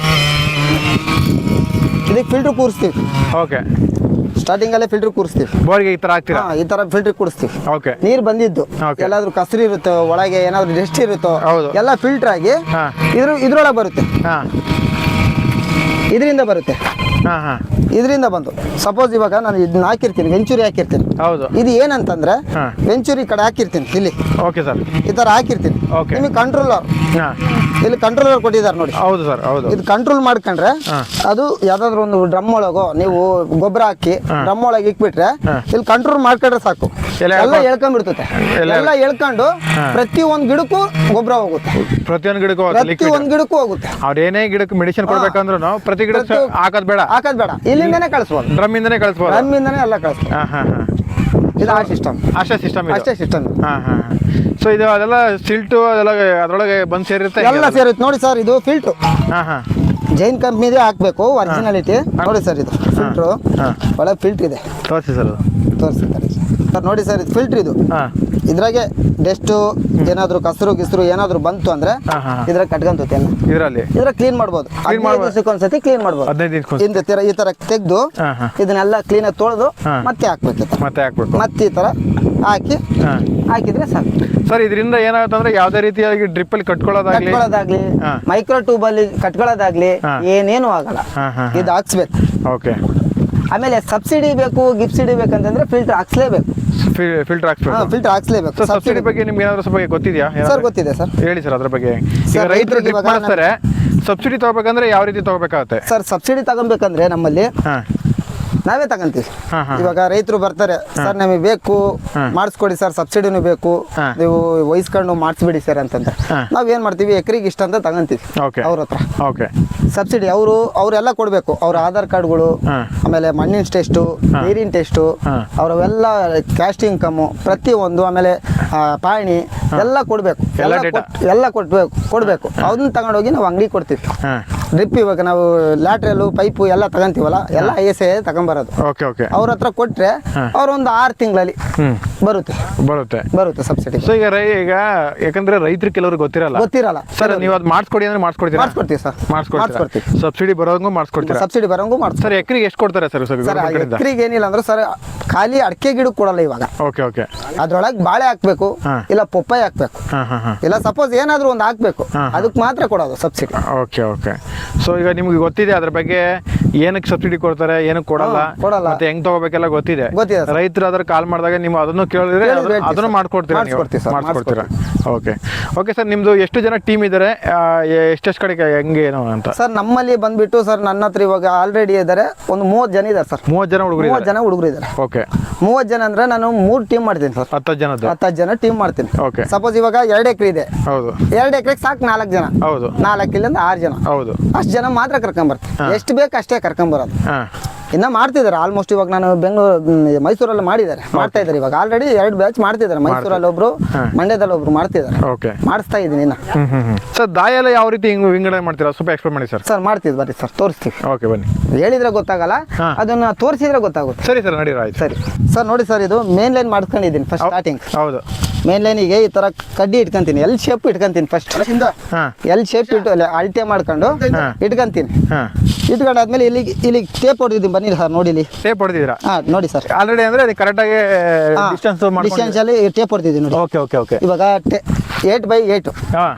ಇದಕ್ಕೆ ಫಿಲ್ಟ್ರ್ ಕೂರಿಸ್ತೀವಿ. ಓಕೆ. ಸ್ಟಾರ್ಟಿಂಗಲ್ಲೇ ಫಿಲ್ಟರ್ ಕೂರಿಸ್ತೀವಿ. ಬೋರ್ಗೆ ಈ ತರ ಹಾಕ್ತೀರಾ? ಹಾ ಈ ಥರ ಫಿಲ್ಟರ್ ಕೂರಿಸ್ತೀವಿ. ಓಕೆ. ನೀರು ಬಂದಿದ್ದು. ಎಲ್ಲಾದ್ರೂ ಕಸರಿ ಇರುತ್ತೆ ಒಳಗೆ ಏನಾದರೂ ಡೆಸ್ಟ್ ಇರುತ್ತೋ ಹೌದು. ಎಲ್ಲ ಫಿಲ್ಟರ್ ಆಗಿ ಹಾ. ಇದ್ರ ಇದ್ರೊಳಗೆ ಬರುತ್ತೆ. ಹಾ. ಇದರಿಂದ ಬರುತ್ತೆ. ಹಾ ಹಾ. ಇದರಿಂದ ಬಂದು ಸಪೋಸ್ ಇವಾಗ ನಾನು ಇದನ್ನ ಹಾಕಿರ್ತೀನಿ ವೆಂಚುರಿ ಹಾಕಿರ್ತೀನಿ. ಹೌದು. ಇದು ಏನಂತಂದ್ರೆ ವೆಂಚೂರಿ ಕಡೆ ಹಾಕಿರ್ತೀನಿ ಇಲ್ಲಿ. ಓಕೆ ಸರ್ ಈ ತರ ಹಾಕಿರ್ತೀನಿ. ಓಕೆ ನಿಮಗೆ ಕಂಟ್ರೋಲರ್ ಇಲ್ಲಿ ಕಂಟ್ರೋಲರ್ ಕೊಟ್ಟಿದ್ದಾರೆ ನೋಡಿ. ಹೌದು ಸರ್ ಹೌದು. ಇದು ಕಂಟ್ರೋಲ್ ಮಾಡ್ಕೊಂಡ್ರೆ ಅದು ಯಾವ್ದಾದ್ರು ಒಂದು ಡ್ರಮ್ ಒಳಗೋ ನೀವು ಗೊಬ್ಬರ ಹಾಕಿ ಡ್ರಮ್ ಒಳಗೆ ಇಕ್ಬಿಟ್ರೆ. ಇಲ್ಲಿ ಕಂಟ್ರೋಲ್ ಮಾಡ್ಕೊಂಡ್ರೆ ಸಾಕು. ಎಲ್ಲ ಹೇಳ್ಕೊಂಡ್ಬಿಡ್ತದೆ. ಎಲ್ಲ ಹೇಳ್ಕೊಂಡು ಪ್ರತಿ ಒಂದ್ ಗಿಡಕ್ಕೂ ಗೊಬ್ಬರ ಹೋಗುತ್ತೆ. ಪ್ರತಿಯೊಂದು ಗಿಡಕ್ಕೂ ಪ್ರತಿ ಒಂದ್ ಗಿಡಕ್ಕೂ ಹೋಗುತ್ತೆ. ಅವ್ರು ಏನೇ ಗಿಡಕ್ಕೆ ಮೆಡಿಸಿನ್ ಕೊಡ್ಬೇಕಂದ್ರೂ ಪ್ರತಿ ಗಿಡಕ್ಕೆ ಹಾಕೋದ್ ಬೇಡ. ಹಾಕೋದ್ ಬೇಡ. ಇಲ್ಲಿಂದನೇ ಕಳಿಸ್ಬೋದು. ಡ್ರಮ್ ಇಂದನೇ ಕಳಿಸ್ಬೋದು. ನಮ್ಮಿಂದನೇ ಎಲ್ಲ ಕಳಿಸ್ಬೋದು. ಹಾಂ ಹಾ ಹಾ. ಇದು ಆ ಸಿಸ್ಟಮ್. ಅಷ್ಟೇ ಸಿಸ್ಟಮ್ ಇದು. ಅಷ್ಟೇ ಸಿಸ್ಟಮ್. ಹಾ ಹಾ ಸೊ ಇದು ಅದೆಲ್ಲ ಸಿಲ್ಟು ಅದೆಲ್ಲ ಅದರೊಳಗೆ ಬಂದು ಸೇರಿರುತ್ತೆ? ಎಲ್ಲ ಸೇರುತ್ತೆ. ನೋಡಿ ಸರ್ ಇದು ಫಿಲ್ಟು. ಹಾಂ ಹಾಂ. ಜೈನ್ ಕಂಪ್ನಿದೇ ಹಾಕ್ಬೇಕು ಒರಿಜಿನಾಲಿಟಿ ನೋಡಿ ಸರ್ ಇದು ಫಿಲ್ಟ್ರು ಹಾ. ಒಳಗೆ ಫಿಲ್ಟ್ರ್ ಇದೆ. ತೋರಿಸಿ ಸರ್ ತೋರಿಸಿ ಸರ್ ನೋಡಿ ಸರ್ ಇದು ಫಿಲ್ಟ್ರ್ ಇದು. ಹಾ. ಇದ್ರಾಗೆ ಡೆಸ್ಟ್ ಏನಾದ್ರೂ ಕಸರು ಗಿಸ್ರು ಏನಾದ್ರು ಬಂತು ಅಂದ್ರೆ ಇದ್ರ. ಇದ್ರಾಗ ಕಟ್ಕೊಂತೈತೆ ಇದರಲ್ಲಿ? ಇದ್ರ ಕ್ಲೀನ್ ಮಾಡ್ಬೋದು. ದಿವಸಕ್ಕೆ ಒಂದ್ಸತಿ ಕ್ಲೀನ್ ಮಾಡ್ಬೋದು. ಇಂದ ತರ ಈ ತರ ತೆಗೆದು ಇದನ್ನೆಲ್ಲ ಕ್ಲೀನ್ ಕ್ಲೀನಾಗಿ ತೊಳೆದು. ಮತ್ತೆ ಹಾಕ್ಬೇಕು ಮತ್ತೆ ಹಾಕ್ಬೇಕು. ಮತ್ತೆ ಈ ತರ ಹಾಕಿ ಹಾಕಿದ್ರೆ ಸಾಕು. ಸರ್ ಇದರಿಂದ ಏನಾಗುತ್ತೆ ಅಂದ್ರೆ ಯಾವ್ದೇ ರೀತಿಯಾಗಿ ಡ್ರಿಪ್ ಅಲ್ಲಿ ಕಟ್ಕೊಳ್ಳೋದಾಗ್ಲಿ ಕಟ್ಕೊಳ್ಳೋದಾಗ್ಲಿ ಮೈಕ್ರೋ ಟ್ಯೂಬ್ ಅಲ್ಲಿ ಕಟ್ಕೊಳ್ಳೋದಾಗ್ಲಿ. ಏನೇನು ಆಗಲ್ಲ. ಇದು ಹಾಕ್ಸ್ಬೇಕು. ಓಕೆ ಆಮೇಲೆ ಸಬ್ಸಿಡಿ ಬೇಕು ಗಿಬ್ಸಿಡಿ ಬೇಕಂತಂದ್ರೆ ಫಿಲ್ಟರ್ ಹಾಕ್ಸ್ಲೇಬೇಕು. ಫಿಲ್ಟರ್ ಹಾಕ್ಸ್ಬೇಕು. ಫಿಲ್ಟರ್ ಹಾಕ್ಸ್ಲೇಬೇಕು ಸಬ್ಸಿಡಿ ಬಗ್ಗೆ ನಿಮ್ಗೆ ಏನಾದ್ರೂ ಸ್ವಲ್ಪ ಗೊತ್ತಿದೆಯಾ? ಸರ್ ಗೊತ್ತಿದೆ ಸರ್ ಹೇಳಿ ಸರ್ ಅದ್ರ ಬಗ್ಗೆ. ಈಗ ರೈತರು ಡ್ರಿಪ್ ಸಬ್ಸಿಡಿ ತಗೋಬೇಕಂದ್ರೆ ಯಾವ ರೀತಿ ತಗೋಬೇಕಾಗುತ್ತೆ? ಸರ್ ಸಬ್ಸಿಡಿ ತಗೋಬೇಕಂದ್ರೆ ನಮ್ಮಲ್ಲಿ ಹಾ. ನಾವೇ ತಗೊಂತೀವಿ. ಇವಾಗ ರೈತರು ಬರ್ತಾರೆ ಸರ್ ನಮಗೆ ಬೇಕು. ಮಾಡಿಸ್ಕೊಡಿ ಸರ್ ಸಬ್ಸಿಡಿನೂ ಬೇಕು ನೀವು ವಹಿಸ್ಕೊಂಡು ಮಾಡಿಸ್ಬಿಡಿ ಸರ್ ಅಂತಂದ್ರೆ. ನಾವ್ ಏನ್ ಮಾಡ್ತೀವಿ ಎಕರೆಗೆ ಇಷ್ಟ ಅಂತ ತಗೊಂತೀವಿ ಅವ್ರ ಹತ್ರ. ಓಕೆ. ಸಬ್ಸಿಡಿ ಅವರು ಅವರೆಲ್ಲ ಕೊಡಬೇಕು ಅವ್ರ ಆಧಾರ್ ಕಾರ್ಡ್ಗಳು ಆಮೇಲೆ ಮಣ್ಣಿನ ಟೆಸ್ಟು. ನೀರಿನ ಟೆಸ್ಟು. ಅವರವೆಲ್ಲ ಕ್ಯಾಸ್ಟ್ ಇನ್ಕಮ್ ಪ್ರತಿ ಒಂದು ಆಮೇಲೆ ಪಾಣಿ ಎಲ್ಲ ಕೊಡಬೇಕು. ಎಲ್ಲ ಕೊಡ್ಬೇಕು. ಕೊಡಬೇಕು ಅದನ್ನ ತಗೊಂಡೋಗಿ ನಾವು ಅಂಗಡಿ ಕೊಡ್ತೀವಿ. ಡ್ರಿಪ್ ಇವಾಗ ನಾವು ಲ್ಯಾಟ್ರಲ್ ಪೈಪು ಎಲ್ಲ ತಗೊಂತೀವಲ್ಲ ಎಲ್ಲ I S I ತಗೊಂಬರೋದು. Okay okay. ಅವ್ರ ಹತ್ರ ಕೊಟ್ರೆ. ಅವ್ರ ಒಂದು ಆರು ತಿಂಗಳಲ್ಲಿ ಬರುತ್ತೆ. ಬರುತ್ತೆ. ಬರುತ್ತೆ ಸಬ್ಸಿಡಿ ಸೊ ಈಗ ರೈ ಈಗ ಯಾಕಂದ್ರೆ ರೈತರು ಕೆಲವರು ಗೊತ್ತಿರಲ್ಲ. ಗೊತ್ತಿರಲ್ಲ. ಸರ್ ನೀವು ಅದು ಮಾಡ್ಸ್ಕೊಡಿ ಅಂದ್ರೆ ಮಾಡಿಸ್ಕೊಡ್ತೀರಾ? ಮಾಡಿಸ್ಕೊಡ್ತೀವಿ ಸರ್ ಮಾಡ್ಸ್ಕೊಡ್ತೀವಿ ಮಾಡಿಸ್ಕೊಡ್ತೀವಿ. ಸಬ್ಸಿಡಿ ಬರೋಂಗು ಮಾಡಿಸ್ಕೊಡ್ತೀರಾ? ಸಬ್ಸಿಡಿ ಬರೋಂಗು ಮಾಡ್ತೀವಿ ಸರ್ ಎಕರೆಗೆ ಎಷ್ಟು ಕೊಡ್ತಾರೆ ಸರ್ ಸರ್ ಎಕ್ರಿಗೆ ಏನಿಲ್ಲ ಅಂದ್ರೆ ಸರ್ ಖಾಲಿ ಅಡಿಕೆ ಗಿಡ ಕೊಡಲ್ಲ ಇವಾಗ. ಓಕೆ ಓಕೆ ಅದ್ರೊಳಗೆ ಬಾಳೆ ಹಾಕ್ಬೇಕು ಇಲ್ಲ ಪಪ್ಪಾಯಿ ಹಾಕ್ಬೇಕು. ಇಲ್ಲ ಸಪೋಸ್ ಏನಾದ್ರೂ ಒಂದು ಹಾಕ್ಬೇಕು. ಅದಕ್ಕೆ ಮಾತ್ರ ಕೊಡೋದು ಸಬ್ಸಿಡಿ ಓಕೆ ಓಕೆ ಸೊ ಈಗ ನಿಮ್ಗೆ ಗೊತ್ತಿದೆ ಅದ್ರ ಬಗ್ಗೆ ಏನಕ್ಕೆ ಸಬ್ಸಿಡಿ ಕೊಡ್ತಾರೆ ಏನಕ್ಕೆ ಕೊಡಲ್ಲ ಕೊಡಲ್ಲ. ಮತ್ತೆ ಹೆಂಗ್ ತಗೋಬೇಕೆಲ್ಲ ಗೊತ್ತಿದೆ. ಗೊತ್ತಿದೆ ಸರ್. ರೈತರು ಅದ್ರ ಕಾಲ್ ಮಾಡಿದಾಗ ನೀವು ಅದನ್ನು ಕೇಳಿದ್ರೆ ಕೇಳಿದ್ರೆ ಅದನ್ನ- ಹೇಳ್ತೀವಿ ಅದನ್ನು ಸರ್. ಮಾಡ್ಕೊಡ್ತೀರಾ ನೀವು? ಮಾಡಿಸ್ಕೊಡ್ತೀವಿ ಸರ್, ಮಾಡಿಸ್ಕೊಡ್ತೀರಾ? ಓಕೆ. ಓಕೆ ಸರ್ ನಿಮ್ದು ಎಷ್ಟು ಜನ ಟೀಮ್ ಇದ್ದಾರೆ ಎಷ್ಟೆಷ್ಟು ಕಡೆ ಹೆಂಗೆ ಏನು ಅಂತ? ಸರ್ ನಮ್ಮಲ್ಲಿ ಬಂದ್ಬಿಟ್ಟು ಸರ್ ನನ್ನ ಹತ್ರ ಇವಾಗ ಆಲ್ರೆಡಿ ಇದ್ದಾರೆ ಒಂದು ಮೂವತ್ತು ಜನ ಇದ್ದಾರೆ ಸರ್. ಮೂವತ್ತು ಜನ ಹುಡುಗರು ಮೂವತ್ತು ಜನ ಹುಡುಗರು ಇದ್ದಾರೆ ಓಕೆ. ಮೂವತ್ತು ಜನ ಅಂದ್ರೆ ನಾನು ಮೂರು ಟೀಮ್ ಮಾಡ್ತೀನಿ ಸರ್. ಹತ್ತು ಜನದ್ದು? ಹತ್ತು ಜನ ಟೀಮ್ ಮಾಡ್ತೀನಿ. ಓಕೆ. ಸಪೋಸ್ ಇವಾಗ ಎರಡು ಎಕರೆ ಇದೆ. ಹೌದು. ಎರಡು ಎಕರೆಗೆ ಸಾಕು ನಾಲ್ಕು ಜನ. ಹೌದು. ನಾಲ್ಕು ಇಲ್ಲಿಂದ ಆರು ಜನ. ಹೌದು. ಅಷ್ಟು ಜನ ಮಾತ್ರ ಕರ್ಕೊಂಬರ್ತೀನಿ. ಎಷ್ಟು ಬೇಕು ಅಷ್ಟೇ ಕರ್ಕೊಂಬರೋದು. ಹಾಂ. ಇನ್ನ ಮಾಡ್ತಿದ್ದಾರೆ. ಆಲ್ಮೋಸ್ಟ್ ಇವಾಗ ನಾನು ಬೆಂಗಳೂರು ಮೈಸೂರಲ್ಲಿ ಮಾಡಿದ್ದಾರೆ. ಮಾಡ್ತಾ ಇದ್ದಾರೆ ಇವಾಗ. ಆಲ್ರೆಡಿ ಎರಡು ಬ್ಯಾಚ್ ಮಾಡ್ತಿದ್ದಾರೆ. ಮೈಸೂರಲ್ಲಿ ಒಬ್ರು ಮಂಡ್ಯದಲ್ಲಿ ಒಬ್ರು ಮಾಡ್ತಿದ್ದಾರೆ. ಓಕೆ ಮಾಡಿಸ್ತಾ ಇದ್ದೀನಿ ಇನ್ನ. ಸರ್ ದಾಯಲ್ಲ ಯಾವ ರೀತಿ ಹಿಂಗ್ ವಿಂಗಡಣೆ ಮಾಡ್ತೀರಾ? ಸ್ವಲ್ಪ ಎಕ್ಸ್ಪ್ಲೇನ್ ಮಾಡಿ ಸರ್. ಸರ್ ಮಾಡ್ತೀವಿ ಬರ್ರಿ ಸರ್. ತೋರಿಸ್ತೀವಿ. ಓಕೆ ಬನ್ನಿ. ಹೇಳಿದ್ರೆ ಗೊತ್ತಾಗಲ್ಲ. ಅದನ್ನ ತೋರಿಸಿದ್ರೆ ಗೊತ್ತಾಗುತ್ತೆ. ಸರಿ ಸರ್ ನಡೀರ ಆಯ್ತು. ಸರಿ. ಸರ್ ನೋಡಿ ಸರ್ ಇದು ಮೇನ್ ಲೈನ್ ಮಾಡ್ಕೊಂಡಿದ್ದೀನಿ ಫಸ್ಟ್ ಸ್ಟಾರ್ಟಿಂಗ್ ಹೌದು. ಮೇನ್ ಲೈನಿಗೆ ಈ ತರ ಕಡ್ಡಿ ಇಟ್ಕೊಂತೀನಿ. ಎಲ್ ಶೇಪ್ ಇಟ್ಕೊಂತೀನಿ ಫಸ್ಟ್ ಎಲ್ ಶೇಪ್ ಇಟ್ಟು ಅಲ್ಲಿ ಅಳತೆ ಮಾಡ್ಕೊಂಡು ಇಟ್ಕಂತೀನಿ. ಇಟ್ಕೊಂಡಾದ್ಮೇಲೆ ಇಲ್ಲಿ ಇಲ್ಲಿ ಟೇಪ್ ಹೊಡೆದಿದ್ದೀನಿ. ಬನ್ನಿ ಸರ್ ನೋಡಿ ಇಲ್ಲಿ ಟೇಪ್ ಹೊಡೆದಿದ್ದೀರಾ? ಹಾ ನೋಡಿ ಸರ್. ಆಲ್ರೆಡಿ ಅಂದ್ರೆ ಅದು ಕರೆಕ್ಟಾಗಿ ಡಿಸ್ಟೆನ್ಸ್ ಡಿಸ್ಟೆನ್ಸ್ ಅಲ್ಲಿ ಟೇಪ್ ಹೊಡೆದಿದ್ದೀನಿ ನೋಡಿ. ಓಕೆ ಓಕೆ ಓಕೆ ಇವಾಗ ಏಟ್ ಬೈ ಏಟ್ ಹಾಂ.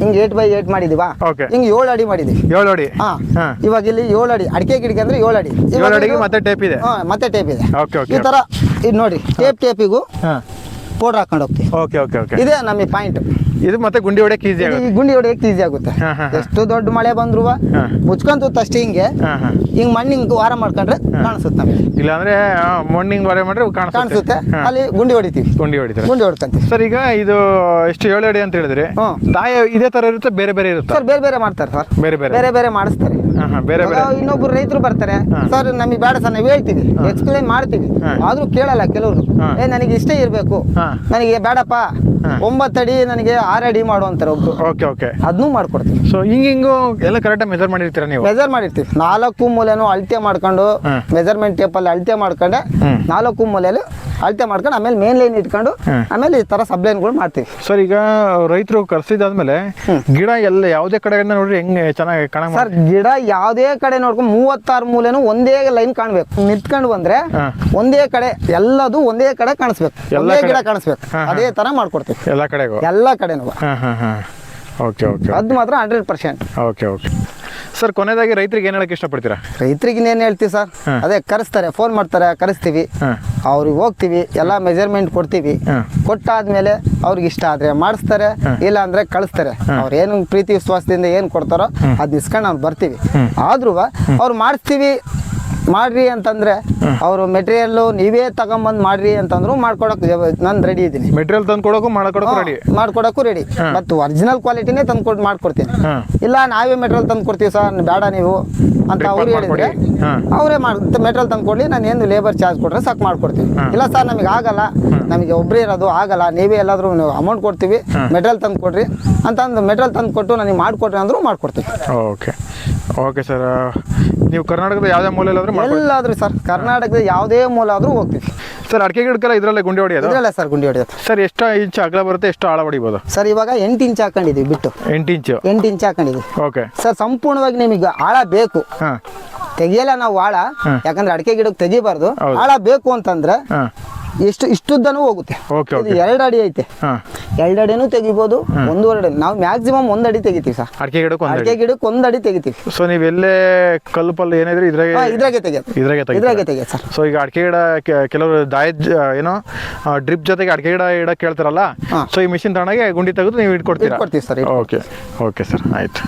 ಹಿಂಗ್ ಏಟ್ ಬೈ ಏಟ್ ಮಾಡಿದೀವಾ. ಹಿಂಗ್ ಏಳು ಅಡಿ ಮಾಡಿದೀವಿ. ಏಳು ಅಡಿ? ಹಾ. ಇವಾಗ ಇಲ್ಲಿ ಏಳು ಅಡಿ ಅಡಿಕೆ ಗಿಡಕ್ಕೆ ಅಂದ್ರೆ ಏಳು ಅಡಿ. ಏಳು ಅಡಿಗೆ ಮತ್ತೆ ಟೇಪ್ ಇದೆ? ಹಾ ಮತ್ತೆ ಟೇಪ್ ಇದೆ. ಓಕೆ ಓಕೆ ಈ ತರ ಇದು ನೋಡಿ ಟೇಪ್ ಟೇಪಿಗೂ ಹಾಂ. ಪೌಡರ್ ಹಾಕೊಂಡು ಹೋಗ್ತೀವಿ. ಓಕೆ ಓಕೆ ಓಕೆ ಇದೇ ನಮಗೆ ಪಾಯಿಂಟ್ ಇದು ಮತ್ತೆ ಗುಂಡಿ ಹೊಡೆಯಕ್ಕೆ ಈಸಿ ಆಗುತ್ತೆ. ಗುಂಡಿ ಹೊಡೆಯಕ್ಕೆ ಈಸಿ ಆಗುತ್ತೆ. ಎಷ್ಟು ದೊಡ್ಡ ಮಳೆ ಬಂದ್ರು ಮುಚ್ಕೊಂತ ಅಷ್ಟೇ ಹಿಂಗೆ. ಹಿಂಗ್ ಮಣ್ಣು ಹಿಂಗ್ ವಾರ ಮಾಡ್ಕೊಂಡ್ರೆ ಕಾಣಿಸುತ್ತೆ ನಮಗೆ. ಇಲ್ಲಾಂದ್ರೆ ಮಣ್ಣಿಂಗ್ ವಾರ ಮಾಡ್ರೆ ಕಾಣಿಸುತ್ತೆ. ಅಲ್ಲಿ ಗುಂಡಿ ಹೊಡಿತೀವಿ. ಗುಂಡಿ ಹೊಡಿತಾರೆ? ಗುಂಡಿ ಹೊಡ್ಕೊಂತೀವಿ. ಸರ್ ಈಗ ಇದು ಎಷ್ಟು ಏಳು ಅಡಿ ಅಂತ ಹೇಳಿದ್ರೆ. ತಾಯ ದಾಯ ಇದೇ ತರ ಇರುತ್ತೆ ಬೇರೆ ಬೇರೆ ಇರುತ್ತೆ? ಸರ್ ಬೇರೆ ಬೇರೆ ಮಾಡ್ತಾರೆ ಸರ್. ಬೇರೆ ಬೇರೆ. ಬೇರೆ ಬೇರೆ ಮಾಡಿಸ್ತಾರೆ. ಬೇರೆ ಬೇರೆ. ಇನ್ನೊಬ್ರು ರೈತರು ಬರ್ತಾರೆ. ಸರ್ ನಮಗೆ ಬೇಡ ಸರ್ ನಾವು ಹೇಳ್ತೀವಿ. ಎಕ್ಸ್ಪ್ಲೈನ್ ಮಾಡ್ತೀವಿ. ಆದ್ರೂ ಕೇಳಲ್ಲ ಕೆಲವರು. ಏ ನನಗೆ ಇಷ್ಟೇ ಇರಬೇಕು. ನನಗೆ ಬೇಡಪ್ಪ. ಒಂಬತ್ತಡಿ ನನಗೆ ಆರು ರೆಡಿ ಮಾಡು ಅಂತಾರೆ ಒಬ್ರು. ಓಕೆ ಓಕೆ ಅದನ್ನೂ ಮಾಡ್ಕೊಡ್ತೀವಿ ಸೊ ಹಿಂಗ ಹಿಂಗು ಎಲ್ಲ ಕರೆಕ್ಟಾಗಿ ಮೆಜರ್ ಮಾಡಿರ್ತೀರಾ ನೀವು? ಮೆಜರ್ ಮಾಡಿರ್ತೀವಿ. ನಾಲ್ಕು ಮೂಲೆನೂ ಅಳತೆ ಮಾಡ್ಕೊಂಡು. ಮೆಜರ್ಮೆಂಟ್ ಟೇಪಲ್ಲಿ ಅಳತೆ ಮಾಡ್ಕೊಂಡೆ ನಾಲ್ಕು ಮೂಲೆಯಲ್ಲಿ ಅಳತೆ ಮಾಡ್ಕೊಂಡು ಆಮೇಲೆ ಮೇನ್ ಲೈನ್ ಇಟ್ಕೊಂಡು ಆಮೇಲೆ ಈ ತರ ಸಬ್ ಲೈನ್ಗಳು ಮಾಡ್ತೀವಿ. ಸರ್ ಈಗ ರೈತರು ಕರ್ಸಿದಾದ್ಮೇಲೆ ಗಿಡ ಎಲ್ಲ ಯಾವುದೇ ಕಡೆ ನೋಡ್ರಿ ಹೆಂಗ್ ಚೆನ್ನಾಗಿ ಕಾಣ ಸರ್ ಗಿಡ ಯಾವುದೇ ಕಡೆ ನೋಡ್ಕೊಂಡು ಮೂವತ್ತಾರು ಮೂಲೆನು ಒಂದೇ ಲೈನ್ ಕಾಣ್ಬೇಕು. ನಿಂತ್ಕೊಂಡು ಬಂದ್ರೆ ಒಂದೇ ಕಡೆ ಎಲ್ಲದು ಒಂದೇ ಕಡೆ ಕಾಣಿಸ್ಬೇಕು. ಎಲ್ಲ ಗಿಡ ಕಾಣಿಸ್ಬೇಕು. ಅದೇ ತರ ಮಾಡ್ಕೊಡ್ತೀವಿ. ಎಲ್ಲ ಕಡೆಗೂ. ಎಲ್ಲ ಕಡೆನೂ. ಓಕೆ ಓಕೆ ಅದು ಮಾತ್ರ hundred percent okay okay sir ಕೊನೆದಾಗಿ ರೈತರಿಗೆ ಏನು ಹೇಳಕ್ಕೆ ಇಷ್ಟಪಡ್ತೀರಾ? ರೈತರಿಗೆ ಏನು ಹೇಳ್ತೀವಿ ಸರ್ ಅದೇ ಕರೆಸ್ತಾರೆ ಫೋನ್ ಮಾಡ್ತಾರೆ ಕರೆಸ್ತೀವಿ. ಅವ್ರಿಗೆ ಹೋಗ್ತೀವಿ ಎಲ್ಲ ಮೆಜರ್ಮೆಂಟ್ ಕೊಡ್ತೀವಿ. ಕೊಟ್ಟಾದ್ಮೇಲೆ ಅವ್ರಿಗೆ ಇಷ್ಟ ಆದ್ರೆ ಮಾಡಿಸ್ತಾರೆ ಇಲ್ಲ ಅಂದ್ರೆ ಕಳಿಸ್ತಾರೆ. ಅವ್ರು ಏನು ಪ್ರೀತಿ ವಿಶ್ವಾಸದಿಂದ ಏನು ಕೊಡ್ತಾರೋ ಅದ್ ಇಸ್ಕೊಂಡು ನಾವು ಬರ್ತೀವಿ. ಆದ್ರೂ ಅವ್ರು ಮಾಡಿಸ್ತೀವಿ ಮಾಡ್ರಿ ಅಂತಂದ್ರೆ ಅವರು ಮೆಟೀರಿಯಲ್ ನೀವೇ ತಗೊಂಬಂದ್ ಮಾಡ್ರಿ ಅಂತಂದ್ರು ಮಾಡ್ಕೊಡಕ್ ನಾನು ರೆಡಿ ಇದ್ದೀನಿ. ಮೆಟೀರಿಯಲ್ ತಂದ್ಕೊಡಕ್ಕೂ ಕೊಡೋಕು ಮಾಡ್ಕೊಡೋಕು ರೆಡಿ ಮಾಡ್ಕೊಡಕ್ಕೂ ರೆಡಿ ಮತ್ತೆ ಒರಿಜಿನಲ್ ಕ್ವಾಲಿಟಿನೇ ತಂದು ಮಾಡ್ಕೊಡ್ತೀನಿ. ಇಲ್ಲ ನಾವೇ ಮೆಟೀರಿಯಲ್ ತಂದು ಕೊಡ್ತೀವಿ ಸರ್ ಬೇಡ ನೀವು ಅಂತ ಅವ್ರು ಹೇಳಿದ್ರೆ. ಅವರೇ ಮಾಡ್ ಮೆಟೀರಿಯಲ್ ತಂದು ಕೊಡ್ಲಿ ನಾನು ಏನು ಲೇಬರ್ ಚಾರ್ಜ್ ಕೊಟ್ರೆ ಸಾಕು ಮಾಡ್ಕೊಡ್ತೀನಿ. ಇಲ್ಲ ಸರ್ ನಮಗೆ ಆಗಲ್ಲ. ನಮಗೆ ಒಬ್ಬರೇ ಇರೋದು ಆಗಲ್ಲ. ನೀವೇ ಎಲ್ಲಾದ್ರೂ ಅಮೌಂಟ್ ಕೊಡ್ತೀವಿ ಮೆಟೀರಿಯಲ್ ತಂದು ಕೊಡ್ರಿ ಅಂತಂದು ಮೆಟೀರಿಯಲ್ ತಂದು ಕೊಟ್ಟು ನನಗೆ ಮಾಡಿಕೊಡ್ರಿ ಅಂದ್ರೂ ಮಾಡ್ಕೊಡ್ತೀವಿ ಓಕೆ ಓಕೆ ಸರ್ ನೀವು ಕರ್ನಾಟಕದ ಯಾವುದೇ ಮೂಲೆಯಲ್ಲಾದ್ರೂ ಆದ್ರೂ ಎಲ್ಲಾದ್ರೂ ಸರ್ ಕರ್ನಾಟಕದ ಯಾವುದೇ ಮೂಲ ಆದ್ರೂ ಹೋಗ್ತೀವಿ. ಸರ್ ಅಡಿಕೆ ಗಿಡಕ್ಕೆಲ್ಲ ಇದರಲ್ಲೇ ಗುಂಡಿ ಹೊಡೆಯೋದು? ಇದರಲ್ಲ ಸರ್ ಗುಂಡಿ ಹೊಡೆಯೋದು. ಸರ್ ಎಷ್ಟು ಇಂಚ್ ಅಗಲ ಬರುತ್ತೆ ಎಷ್ಟು ಆಳ ಹೊಡಿಬೋದು? ಸರ್ ಇವಾಗ ಎಂಟು ಇಂಚ್ ಹಾಕೊಂಡಿದ್ದೀವಿ ಬಿಟ್ಟು. ಎಂಟು ಇಂಚು? ಎಂಟು ಇಂಚ್ ಹಾಕೊಂಡಿದ್ವಿ ಓಕೆ. ಸರ್ ಸಂಪೂರ್ಣವಾಗಿ ನಿಮಗೆ ಆಳ ಬೇಕು. ಹಾಂ. ತೆಗಿಯಲ್ಲ ನಾವು ಆಳ. ಯಾಕಂದ್ರೆ ಅಡಿಕೆ ಗಿಡಕ್ಕೆ ತೆಗಿಬಾರ್ದು. ಆಳ ಬೇಕು ಅಂತಂದ್ರೆ ಎಷ್ಟು ಇಷ್ಟುದ್ದನೂ ಹೋಗುತ್ತೆ. ಓಕೆ ಇದು ಎರಡು ಅಡಿ ಐತೆ. ಎರಡು ಅಡಿನೂ ತೆಗಿಬೋದು ಒಂದೂವರೆ ಅಡಿ. ನಾವು ಮ್ಯಾಕ್ಸಿಮಮ್ ಒಂದು ಅಡಿ ತೆಗಿತೀವಿ ಸರ್. ಅಡಿಕೆ ಗಿಡಕ್ಕೆ ಒಂದು ಅಡಿಕೆ ಗಿಡಕ್ಕೆ ಒಂದು ಅಡಿ ತೆಗಿತೀವಿ. ಸೊ ನೀವು ಎಲ್ಲೇ ಕಲ್ಲು ಪಲ್ಲು ಏನಿದ್ರೆ ಇದ್ರಾಗೆ ಇದ್ರಾಗೆ ತೆಗಿಯೋದು. ಇದ್ರಾಗೆ ಇದ್ರಾಗೆ ತೆಗೆಯೋದು ಸರ್. ಸೊ ಈಗ ಅಡಿಕೆ ಗಿಡ ಕೆಲವರು ದಾಯ ಏನೋ ಡ್ರಿಪ್ ಜೊತೆಗೆ ಅಡಿಕೆ ಗಿಡ ಇಡಕ್ಕೆ ಕೇಳ್ತಾರಲ್ಲ. ಸೊ ಈ ಮಿಷಿನ್ ತಗೊಂಡಾಗೆ ಗುಂಡಿ ತೆಗೆದು ನೀವು ಇಟ್ಕೊಡ್ತೀರಾ? ಕೊಡ್ತೀವಿ ಸರ್, ಓಕೆ ಓಕೆ ಸರ್ ಆಯ್ತು.